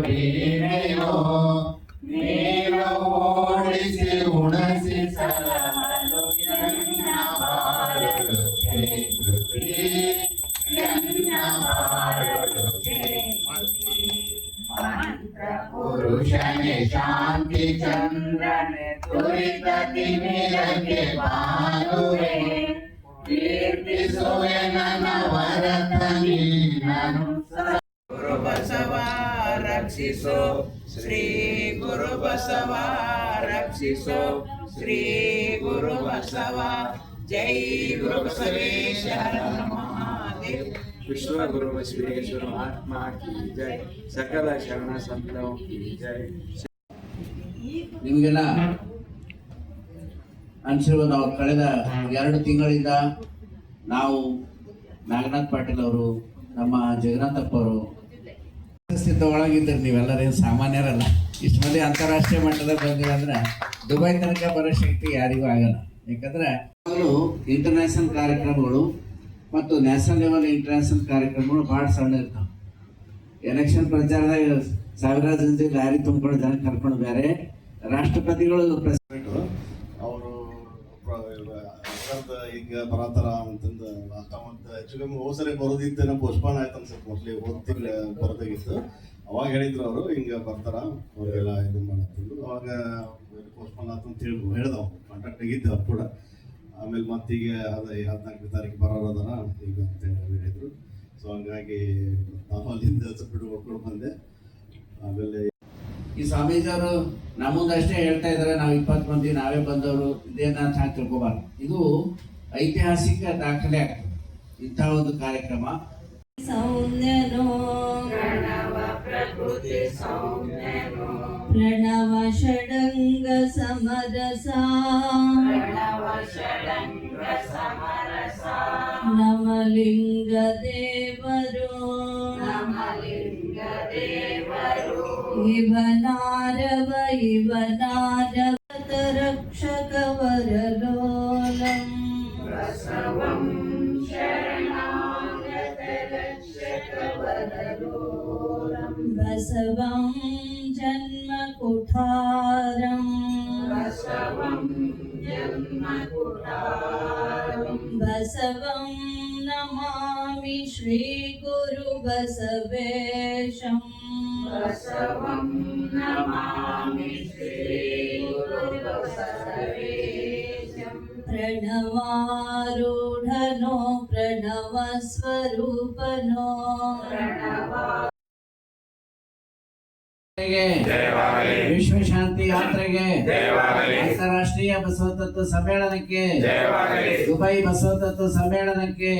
ವೀಣೆಯೋ ನೀನು ಓಡಿಸಿ ಕೇಶವ ಗುರು ವೃಷವೇಶ ಮಹಾದೇವ ವಿಶ್ವಗುರು ಬಸವೇಶ್ವರ ಮಹಾತ್ಮ ಜೈ. ಸಕಲ ಶರಣ ಸಂತೋ ವಿಜಯ ನಿಮಗೆಲ್ಲ ಅನಿಸಿರುವ ನಾವು ಕಳೆದ ಎರಡು ತಿಂಗಳಿಂದ ನಾವು ನಾಗನಾಥ್ ಪಾಟೀಲ್ ಅವರು ನಮ್ಮ ಜಗನ್ನಾಥಪ್ಪ ಅವರು ಒಳಗಿದ್ದೀರಿ ನೀವೆಲ್ಲರೇನು ಸಾಮಾನ್ಯರಲ್ಲ. ಇಷ್ಟು ಮಂದಿ ಅಂತಾರಾಷ್ಟ್ರೀಯ ಮಟ್ಟದಲ್ಲಿ ಬಂದಿರಂದ್ರೆ ದುಬೈ ತನಕ ಬರೋ ಶಕ್ತಿ ಯಾರಿಗೂ ಆಗಲ್ಲ. ಯಾಕಂದ್ರೆ ಇಂಟರ್ನ್ಯಾಷನಲ್ ಕಾರ್ಯಕ್ರಮಗಳು ಮತ್ತು ನ್ಯಾಷನಲ್ ಲೆವೆಲ್ ಇಂಟರ್ನ್ಯಾಷನಲ್ ಕಾರ್ಯಕ್ರಮಗಳು ಭಾಳ ಸಣ್ಣ ಇರ್ತಾವೆ. ಎಲೆಕ್ಷನ್ ಪ್ರಚಾರದಾಗ ಸಾವಿರಾರು ಜನತೆ ದಾರಿ ತುಂಬಿಕೊಂಡು ಜನ ಕರ್ಕೊಂಡು ಬೇರೆ ರಾಷ್ಟ್ರಪತಿಗಳು ಪ್ರೆಸಿಡೆಂಟ್ ಅವರು ಈಗ ಬರತಾರ ಅಂತಂದು ಅಂತ ಮತ್ತೆ ಅಂತ ಆಕ್ಚುಲಿ ಹೋದ ಸರಿ ಬರೋದಿತ್ತು ಪೋಸ್ಟ್ಪಾನ್ ಆಯ್ತು ಅನ್ಸುತ್ತೆ ಮೋಸ್ಟ್ಲಿ ಹೋದ ಬರೋದಾಗಿತ್ತು. ಅವಾಗ ಹೇಳಿದ್ರು ಅವರು ಹಿಂಗೆ ಬರ್ತಾರ ಅವ್ರಿಗೆಲ್ಲ ಇದು ಮಾಡತ್ತಿದ್ರು. ಅವಾಗ ಪೋಸ್ಟ್ಪೋನ್ ಆತು ಅಂತ ಹೇಳಿ ಹೇಳ್ದವು. ಕಾಂಟ್ಯಾಕ್ಟ್ ಆಗಿದ್ದೆ ಅವ್ರು ಕೂಡ. ಆಮೇಲೆ ಮತ್ತೀಗ ಅದ ಹದಿನಾಲ್ಕನೇ ತಾರೀಕು ಬರೋದರ ಈಗ ಅಂತ ಹೇಳಿ ಹೇಳಿದ್ರು. ಸೊ ಹಂಗಾಗಿ ನಾನು ಅಲ್ಲಿಂದ ಸ್ವಲ್ಪ ಬಿಟ್ಟು ಹೊಡ್ಕೊಂಡು ಬಂದೆ. ಆಮೇಲೆ ಈ ಸ್ವಾಮೀಜಿಯವರು ನಮ್ಮ ಮುಂದೆ ಅಷ್ಟೇ ಹೇಳ್ತಾ ಇದ್ದಾರೆ ನಾವು ಇಪ್ಪತ್ತು ಮಂದಿ ನಾವೇ ಬಂದವರು ಇದೇನ ಅಂತ ತಿಳ್ಕೊಬಾರ್ದು. ಇದು ಐತಿಹಾಸಿಕ ದಾಖಲೆ ಆಗ್ತದೆ. ಇಂಥ ಒಂದು ಕಾರ್ಯಕ್ರಮ. प्रणव षडङ्ग समरसा नमलिङ्ग देवरो इव नारव इव नारवत रक्षकवरलोलम् प्रसवं शरणागत रक्षकवरलोलम् प्रसवं जन्मकुठारम् बसवं नमामि श्रीगुरुबसवेशम् प्रणवारूढनो प्रणवस्वरूपनो। ಶಾಂತಿ ಯಾತ್ರೆಗೆ ಅಂತಾರಾಷ್ಟ್ರೀಯ ಬಸವ ತತ್ವ ಸಮ್ಮೇಳನಕ್ಕೆ ದುಬೈ ಬಸವ ತತ್ವ ಸಮ್ಮೇಳನಕ್ಕೆ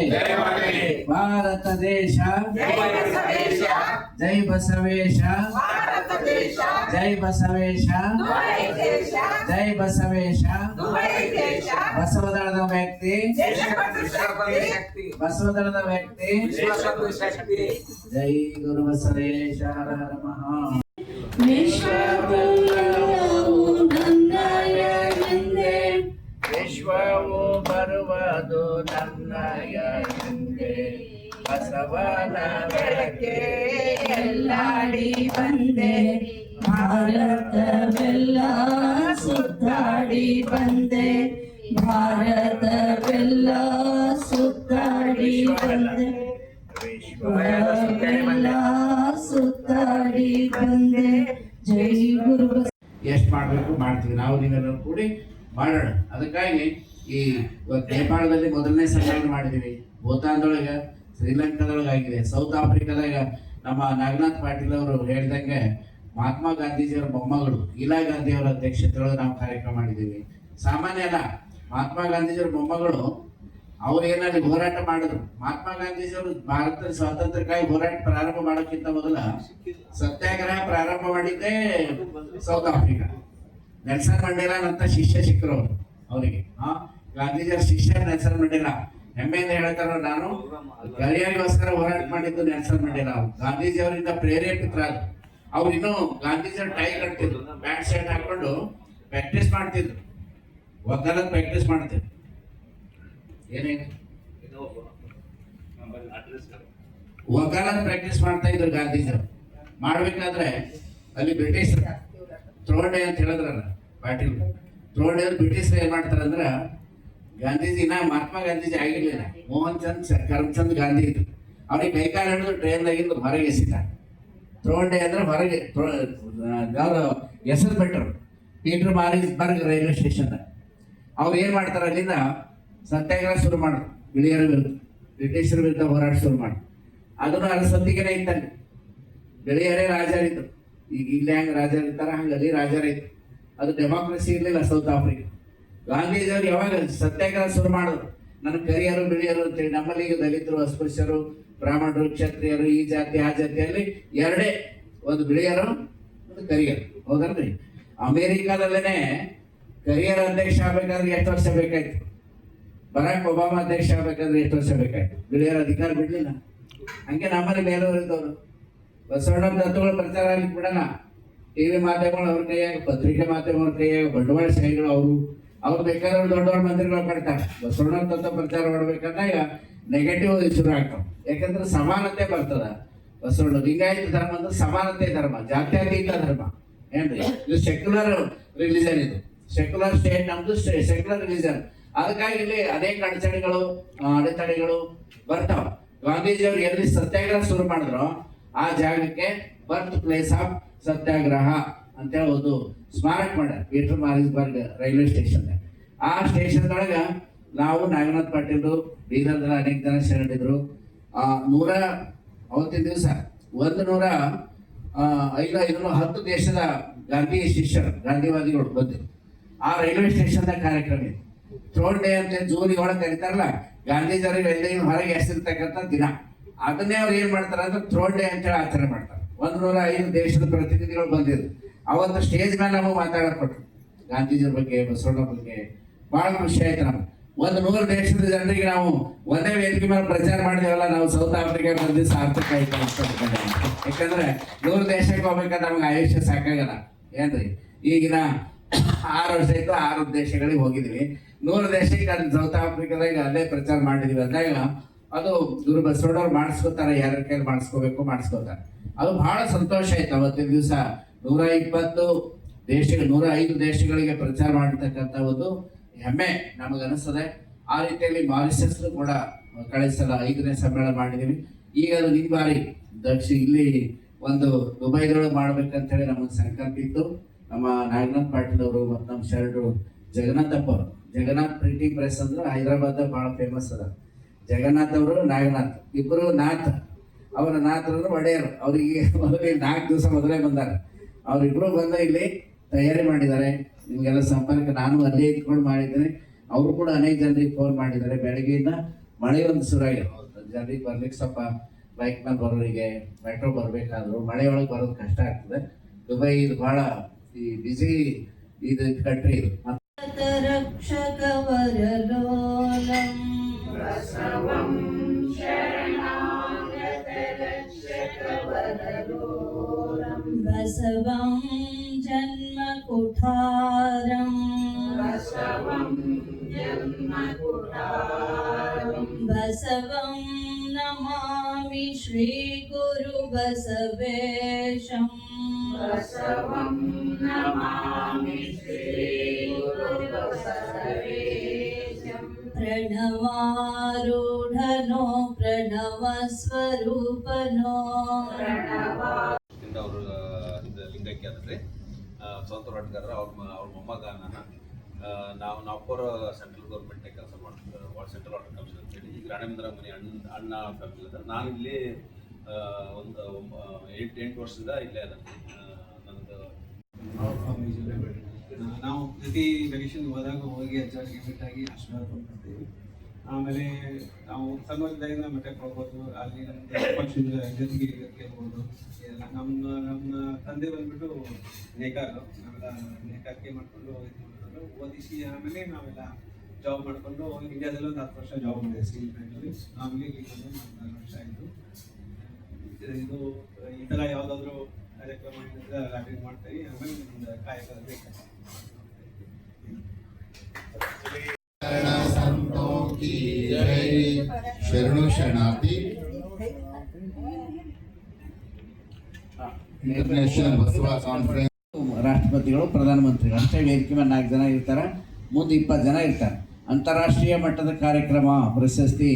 ಭಾರತ ದೇಶ ಜೈ ಬಸವೇಶ. ಜೈ ಬಸವೇಶ. ಜೈ ಬಸವೇಶ. ಬಸವದಳದ ವ್ಯಕ್ತಿ. ಬಸವದಳದ ವ್ಯಕ್ತಿ. ಜೈ ಗುರು ಬಸವೇಶ ಹರ ಹರ ಮಹಾ. ವಿಶ್ವವೆಲ್ಲವೂ ನನ್ನಯ ಎಂದೇ ವಿಶ್ವವು ಬರುವುದು ನನ್ನಯ ಬಸವನ ಬೆಳಕೆ ಎಲ್ಲಾಡಿ ಬಂದೆ. ಭಾರತವೆಲ್ಲ ಸುತ್ತಾಡಿ ಬಂದೆ. ಭಾರತವೆಲ್ಲ ಸುತ್ತಾಡಿ ಬಂದೆ. ವಿಶ್ವವೆಲ್ಲ ಸುತ್ತಾಡಿ ಬಂದೆ. ಜೈ ಗುರು ಎಷ್ಟು ಮಾಡಬೇಕು ಮಾಡ್ತೀವಿ ನಾವು ನೀವೆಲ್ಲರೂ ಕೂಡಿ ಮಾಡೋಣ. ಅದಕ್ಕಾಗಿ ಈ ನೇಪಾಳದಲ್ಲಿ ಮೊದಲನೇ ಸಮ್ಮೇಳನ ಮಾಡಿದ್ದೀವಿ. ಭೂತಾನ್ದೊಳಗೆ ಶ್ರೀಲಂಕಾದೊಳಗೆ ಆಗಿದೆ ಸೌತ್ ಆಫ್ರಿಕಾದಾಗ ನಮ್ಮ ನಾಗನಾಥ್ ಪಾಟೀಲ್ ಅವರು ಹೇಳಿದಂಗೆ ಮಹಾತ್ಮ ಗಾಂಧೀಜಿಯವರ ಮೊಮ್ಮಗಳು ಇಲಾ ಗಾಂಧಿಯವರ ಅಧ್ಯಕ್ಷತೆಯೊಳಗೆ ನಾವು ಕಾರ್ಯಕ್ರಮ ಮಾಡಿದ್ದೀವಿ. ಸಾಮಾನ್ಯ ಅಲ್ಲ, ಮಹಾತ್ಮ ಗಾಂಧೀಜಿಯವರ ಮೊಮ್ಮಗಳು ಅವ್ರು ಏನಾದ್ರು ಹೋರಾಟ ಮಾಡಿದ್ರು. ಮಹಾತ್ಮ ಗಾಂಧೀಜಿಯವರು ಭಾರತದ ಸ್ವಾತಂತ್ರ್ಯಕ್ಕಾಗಿ ಹೋರಾಟ ಪ್ರಾರಂಭ ಮಾಡೋಕ್ಕಿಂತ ಮೊದಲ ಸತ್ಯಾಗ್ರಹ ಪ್ರಾರಂಭ ಮಾಡಿದ್ದೇ ಸೌತ್ ಆಫ್ರಿಕಾ ನೆಲ್ಸನ್ ಮಂಡೇಲಾ ಅಂತ ಶಿಷ್ಯ ಸಿಕ್ಕರು ಅವರು ಅವರಿಗೆ. ಹಾ ಗಾಂಧೀಜಿಯವ್ರ ಶಿಷ್ಯ ನೆಲ್ಸನ್ ಮಂಡೇಲಾ. ಹೆಮ್ಮೆಯಿಂದ ಹೇಳ್ತಾರ ನಾನು ಗರಿಯಾರಿಗೋಸ್ಕರ ಹೋರಾಟ ಮಾಡಿದ್ದು ನೆಲ್ಸನ್ ಮಂಡೇಲಾ ಅವರು. ಗಾಂಧೀಜಿ ಅವರಿಂದ ಪ್ರೇರೇಪಿತರಾದ್ರು. ಅವ್ರು ಇನ್ನೂ ಗಾಂಧೀಜಿಯವ್ರ ಟೈ ಕಟ್ತಿದ್ರು. ಪ್ಯಾಂಟ್ ಶರ್ಟ್ ಹಾಕೊಂಡು ಪ್ರಾಕ್ಟೀಸ್ ಮಾಡ್ತಿದ್ರು. ಒಗ್ಗರದ ಪ್ರಾಕ್ಟೀಸ್ ಮಾಡ್ತಿದ್ರು. ಏನೇನು ವಕಾಲತ್ ಪ್ರಾಕ್ಟೀಸ್ ಮಾಡ್ತಾ ಇದ್ರು ಗಾಂಧೀಜಿ ಮಾಡ್ಬೇಕಾದ್ರೆ ಅಲ್ಲಿ ಬ್ರಿಟಿಷ್ ತ್ರೋಡೆ ಅಂತ ಹೇಳಿದ್ರಲ್ಲ ಪಾಟೀಲ್. ತ್ರೋಡೆ ಬ್ರಿಟಿಷ್ ಏನ್ ಮಾಡ್ತಾರೆ ಅಂದ್ರೆ ಗಾಂಧೀಜಿ, ಇನ್ನ ಮಹಾತ್ಮ ಗಾಂಧೀಜಿ ಆಗಿರ್ಲಿಲ್ಲ ಮೋಹನ್ ಚಂದ್ ಕರಮ್ಚಂದ್ ಗಾಂಧಿ ಇದ್ರು. ಅವ್ರಿಗೆ ಕೈಕಾಲು ಹಿಡಿದು ಟ್ರೈನ್ದಾಗಿಂದ ಹೊರಗೆ ಎಸಿತ ತ್ರೋಡೆ ಅಂದ್ರೆ ಹೊರಗೆ ಯಾವ್ದು ಹೆಸರು ಬಿಟ್ರು. ಪೀಟರ್ ಮಾರಿಸ್ಬರ್ಗ್ ರೈಲ್ವೆ ಸ್ಟೇಷನ್ ಅವ್ರು ಏನ್ ಮಾಡ್ತಾರ ಅಲ್ಲಿಂದ ಸತ್ಯಾಗ್ರಹ ಶುರು ಮಾಡ್ರು ಬಿಳಿಯರ ವಿರುದ್ಧ, ಬ್ರಿಟಿಷರ ವಿರುದ್ಧ ಹೋರಾಟ ಶುರು ಮಾಡಿ. ಅದನ್ನು ಅರಸೊತ್ತಿಗೆನೇ ಇತ್ತಲ್ಲಿ ಬಿಳಿಯರೇ ರಾಜರಿದ್ರು. ಈಗ ಇಲ್ಲಿ ಹೆಂಗೆ ರಾಜರಿರ್ತಾರ, ಹಂಗೆ ಅಲ್ಲಿ ರಾಜರಿದ್ರು. ಅದು ಡೆಮಾಕ್ರಸಿ ಇರಲಿಲ್ಲ ಸೌತ್ ಆಫ್ರಿಕಾ ಗಾಂಧೀಜಿಯವರು ಯಾವಾಗ ಸತ್ಯಾಗ್ರಹ ಶುರು ಮಾಡಿದ್ರು? ನನ್ನ ಕರಿಯರು ಬಿಳಿಯರು ಅಂತೇಳಿ ನಮ್ಮಲ್ಲಿ ಈಗ ದಲಿತರು, ಅಸ್ಪೃಶ್ಯರು, ಬ್ರಾಹ್ಮಣರು, ಕ್ಷತ್ರಿಯರು, ಈ ಜಾತಿ, ಆ ಜಾತಿಯಲ್ಲಿ ಎರಡೇ ಒಂದು ಬಿಳಿಯರು ಒಂದು ಕರಿಯರು ಹೌದಲ್ರಿ? ಅಮೇರಿಕಾದಲ್ಲೇನೆ ಕರಿಯರ್ ಅಧ್ಯಕ್ಷ ಆಗ್ಬೇಕಾದ್ರೆ ಎಷ್ಟು ವರ್ಷ ಬೇಕಾಯ್ತು? ಬರಾಕ್ ಒಬಾಮಾ ಅಧ್ಯಕ್ಷ ಆಗ್ಬೇಕಾದ್ರೆ ಎಷ್ಟು ವರ್ಷ ಬೇಕಾಯ್ತು? ಬಿಳಿಯರ ಅಧಿಕಾರ ಬಿಡಲಿಲ್ಲ. ಹಂಗೆ ನಮ್ಮಲ್ಲಿ ಬೇರೆಯವರು ಇದ್ದವರು. ಬಸವಣ್ಣ ತತ್ವಗಳ ಪ್ರಚಾರ ಆಗ್ಲಿಕ್ಕೆ ಬಿಡಲ್ಲ. ಟಿವಿ ಮಾಧ್ಯಮಗಳು ಅವ್ರ ಕೈಯಾಗ, ಪತ್ರಿಕೆ ಮಾಧ್ಯಮಗಳ ಕೈಯಾಗ, ಬಂಡವಾಳ ಶಾಹಿಗಳು ಅವರು. ಅವ್ರು ಬೇಕಾದ್ರೆ ದೊಡ್ಡ ದೊಡ್ಡ ಮಂತ್ರಿಗಳು ಕಟ್ತಾರೆ ಬಸವಣ್ಣ ತತ್ವ ಪ್ರಚಾರ ಮಾಡ್ಬೇಕಂದಾಗ ನೆಗೆಟಿವ್ ಶುರು ಆಗ್ತಾವ. ಯಾಕಂದ್ರೆ ಸಮಾನತೆ ಬರ್ತದ. ಬಸವಣ್ಣ ಲಿಂಗಾಯತ ಧರ್ಮ ಅಂದ್ರೆ ಸಮಾನತೆ ಧರ್ಮ, ಜಾತ್ಯತೀತ ಧರ್ಮ. ಏನ್ರಿ? ಇದು ಸೆಕ್ಯುಲರ್ ರಿಲಿಜನ್ ಇದು. ಸೆಕ್ಯುಲರ್ ಸ್ಟೇಟ್ ನಮ್ದು ಸೆಕ್ಯುಲರ್ ರಿಲಿಜನ್ ಅದಕ್ಕಾಗಿ ಇಲ್ಲಿ ಅನೇಕ ಅಡಚಣೆಗಳು ಅಡೆತಡೆಗಳು ಬರ್ತಾವ. ಗಾಂಧೀಜಿಯವರು ಎಲ್ಲಿ ಸತ್ಯಾಗ್ರಹ ಶುರು ಮಾಡಿದ್ರು ಆ ಜಾಗಕ್ಕೆ ಬರ್ತ್ ಪ್ಲೇಸ್ ಆಫ್ ಸತ್ಯಾಗ್ರಹ ಅಂತೇಳಿ ಒಂದು ಸ್ಮಾರಕ ಮಾಡ್ಯಾರ. Pietermaritzburg railway station. ಆ ಸ್ಟೇಷನ್ ಒಳಗ ನಾವು ನಾಗನಾಥ್ ಪಾಟೀಲ್ ಬೀದರ್ದಲ್ಲಿ ಅನೇಕ ಜನ ಆ, ನೂರ ಅವತ್ತಿನ ದಿವಸ ಒಂದು ನೂರ ಐದು ಐದು ಹತ್ತು ದೇಶದ ಗಾಂಧಿ ಶಿಷ್ಯರು, ಗಾಂಧಿವಾದಿಗಳು ಬಂದಿದ್ರು ಆ ರೈಲ್ವೆ ಸ್ಟೇಷನ್ದಾಗ ಕಾರ್ಯಕ್ರಮ ಇದೆ. ಥ್ರೋನ್ ಡೇ ಅಂತ ಜೂನ್ ಒಳಗೆ ಕರೀತಾರಲ್ಲ ಗಾಂಧೀಜಿಯವ್ರಿಗೆ ಎಲ್ಲಿ ಹೊರಗೆ ಎಸಿರ್ತಕ್ಕಂಥ ದಿನ. ಅದನ್ನೇ ಅವ್ರು ಏನು ಮಾಡ್ತಾರೆ ಅಂದ್ರೆ ಥ್ರೋನ್ ಡೇ ಅಂತೇಳಿ ಆಚರಣೆ ಮಾಡ್ತಾರೆ. ಒಂದ್ ನೂರ ಐದು ದೇಶದ ಪ್ರತಿನಿಧಿಗಳು ಬಂದಿದ್ರು. ಅವತ್ತು ಸ್ಟೇಜ್ ಮೇಲೆ ನಮಗೆ ಮಾತಾಡಕೊಟ್ರು ಗಾಂಧೀಜಿಯವ್ರ ಬಗ್ಗೆ ಬಸವಣ್ಣ ಬಗ್ಗೆ ಭಾಳ ಖುಷಿ ಆಯ್ತು ನಮ್ಗೆ. ಒಂದು ನೂರು ದೇಶದ ಜನರಿಗೆ ನಾವು ಒಂದೇ ವೇದಿಕೆ ಮೇಲೆ ಪ್ರಚಾರ ಮಾಡಿದೇವಲ್ಲ, ನಾವು ಸೌತ್ ಆಫ್ರಿಕಾ ಬಂದು ಸಾರ್ಥಕ ಆಯ್ತು ಅಂತ. ಯಾಕಂದ್ರೆ ನೂರು ದೇಶಕ್ಕೆ ಹೋಗ್ಬೇಕಾದ್ರೆ ನಮ್ಗೆ ಆಯುಷ್ಯ ಸಾಕಾಗಲ್ಲ. ಏನ್ರಿ? ಈಗಿನ ಆರು ವರ್ಷ ಇತ್ತು ಆರು ದೇಶಗಳಿಗೆ ಹೋಗಿದ್ವಿ. ನೂರು ದೇಶಕ್ಕೆ ಅಲ್ಲಿ ಸೌತ್ ಆಫ್ರಿಕಾದಾಗ ಅಲ್ಲೇ ಪ್ರಚಾರ ಮಾಡಿದೀವಿ ಅಂದಾಗ ಅದು ಗುರು ಬಸವಣ್ಣವ್ರು ಮಾಡಿಸ್ಕೋತಾರೆ ಯಾರ ಕೈಲಿ ಮಾಡಿಸ್ಕೋಬೇಕು ಮಾಡಿಸ್ಕೋತಾರೆ. ಅದು ಬಹಳ ಸಂತೋಷ ಆಯ್ತು ಅವತ್ತಿನ ದಿವಸ. ನೂರ ಇಪ್ಪತ್ತು ದೇಶ ನೂರ ಐದು ದೇಶಗಳಿಗೆ ಪ್ರಚಾರ ಮಾಡಿರ್ತಕ್ಕಂಥ ಒಂದು ಹೆಮ್ಮೆ ನಮಗೆ ಅನಿಸ್ತದೆ. ಆ ರೀತಿಯಲ್ಲಿ ಮಾರಿಷಸ್ ಕೂಡ ಕಳಿಸಲ ಐದನೇ ಸಮ್ಮೇಳನ ಮಾಡಿದೀವಿ. ಈಗ ಅದು ಈ ಬಾರಿ. ದಕ್ಷಿಣ ಇಲ್ಲಿ ಒಂದು ದುಬೈದೊಳಗೆ ಮಾಡ್ಬೇಕಂತ ಹೇಳಿ ನಮಗೆ ಸಂಕಲ್ಪ ಇತ್ತು. ನಮ್ಮ ನಾಗನಾಥ್ ಪಾಟೀಲ್ ಅವರು ಮತ್ತು ನಮ್ಮ ಶರಣರು ಜಗನ್ನಾಥಪ್ಪ ಅವರು. ಜಗನ್ನಾಥ್ ಪ್ರಿಂಟಿಂಗ್ ಪ್ರೆಸ್ ಅಂದ್ರೆ ಹೈದರಾಬಾದ್ ಬಹಳ ಫೇಮಸ್ ಅದ. ಜಗನ್ನಾಥ್ ಅವರು, ನಾಗನಾಥ್. ಇಬ್ಬರು ನಾಥ್. ಅವರ ನಾಥರನ್ನು ಒಡೆಯರು. ಅವರಿಗೆ (laughs) ಮೊದಲೇ ನಾಲ್ಕು ದಿವಸ ಮೊದಲೇ ಬಂದಾರೆ. ಅವ್ರಿಬ್ರು ಬಂದ ಇಲ್ಲಿ ತಯಾರಿ ಮಾಡಿದ್ದಾರೆ. ನಿಮಗೆಲ್ಲ ಸಂಪರ್ಕ ನಾನು ಅಲ್ಲೇ ಇಟ್ಕೊಂಡು ಮಾಡಿದ್ದೇನೆ. ಅವರು ಕೂಡ ಅನೇಕ ಜನರಿಗೆ ಫೋನ್ ಮಾಡಿದ್ದಾರೆ. ಬೆಳಗ್ಗೆಯಿಂದ ಮಳೆ ಒಂದು ಶುರುವಾಗಿದೆ. ಜನರಿಗೆ ಬರ್ಲಿಕ್ಕೆ ಸ್ವಲ್ಪ ಬೈಕ್ ಮೇಲೆ ಬರೋರಿಗೆ ಮೆಟ್ರೋ ಬರಬೇಕಾದ್ರು ಮಳೆ ಒಳಗೆ ಬರೋದು ಕಷ್ಟ ಆಗ್ತದೆ. ದುಬೈ ಇದು ಬಹಳ busy in the country. बसवं जन्मकुठारम् बसवं जन्मकुठारम् बसवं Namami श्रीगुरुबसवेशम् बसवम् ಪ್ರಣವಾರೂಢನೋ ಪ್ರಣವ ಸ್ವರೂಪನೋ ಅವರು ಲಿಂಗಕ್ಕೆ ಅಂದರೆ ಸ್ವಂತ ಹೋರಾಟಗಾರರು ಅವ್ರ ಅವ್ರ ಮೊಮ್ಮಗನ ನಾವು ನಾಪುರ ಸೆಂಟ್ರಲ್ ಗೌರ್ಮೆಂಟ್ ಕೆಲಸ ಮಾಡ್ತಾರೆ ಸೆಂಟ್ರಲ್ ಆರ್ಡರ್ ಕಮಿಷನ್ ಅಂತೇಳಿ ಈಗ ರಾಣೇಂದ್ರ ಮನೆ ಅಣ್ಣ ಅಣ್ಣ ಫ್ಯಾಮಿಲಿ ನಾನು ಇಲ್ಲಿ ಒಂದು ಎಂಟು ಎಂಟು ವರ್ಷದಿಂದ ಇಲ್ಲೇ ಅದ ನಾವು ಪ್ರತಿ ವೆಕೇಶನ್ ಹೋದಾಗ ಹೋಗಿ ಅಜ್ಜಾರಿಗೆ ಬಿಟ್ಟಾಗಿ ಆಶೀರ್ವಾದ ಮಾಡ್ತೀವಿ ಆಮೇಲೆ ನಾವು ಸಣ್ಣದಾಗಿಂದ ಮಠಕ್ಕೆ ಹೋಗ್ಬೋದು ಅಲ್ಲಿ ನಮ್ಮ ಪಕ್ಷದ ಜೊತೆಗೆ ನಮ್ಮ ನಮ್ಮ ತಂದೆ ಬಂದ್ಬಿಟ್ಟು ನೇಕಾರ, ನಾವೆಲ್ಲ ನೇಕಾರಿಕೆ ಮಾಡಿಕೊಂಡು ಓದಿಸಿ ಆಮೇಲೆ ನಾವೆಲ್ಲ ಜಾಬ್ ಮಾಡಿಕೊಂಡು ಇಂಡಿಯಾದಲ್ಲೂ ಒಂದು ಹತ್ತು ವರ್ಷ ಜಾಬ್ ಮಾಡಿದೆ ಸ್ಟೀಲ್ ಪ್ಲಾಂಟಲ್ಲಿ ಆಮೇಲೆ ಇಲ್ಲಿ ಬಂದು ನಾಲ್ಕು ವರ್ಷ ಆಯಿತು. ಇದು ಈ ಥರ ಯಾವುದಾದ್ರೂ ಕಾರ್ಯಕ್ರಮ ಅಟೆಂಡ್ ಮಾಡ್ತೀವಿ ಆಮೇಲೆ ನಮ್ದು ಕಾಯಕ ಬೇಕು ಶರಣು ಶರಣಾರ್ಥಿ ಇಂಟರ್ನ್ಯಾಷನಲ್ ಬಸವ ಕಾನ್ಫರೆನ್ಸ್ ರಾಷ್ಟ್ರಪತಿಗಳು ಪ್ರಧಾನಮಂತ್ರಿಗಳು ಅಷ್ಟೇ ವೇದಿಕೆ ಮೇಲೆ ನಾಲ್ಕು ಜನ ಇರ್ತಾರೆ. ಮುಂದೆ ಇಪ್ಪತ್ತು ಜನ ಇರ್ತಾರೆ. ಅಂತಾರಾಷ್ಟ್ರೀಯ ಮಟ್ಟದ ಕಾರ್ಯಕ್ರಮ ಪ್ರಶಸ್ತಿ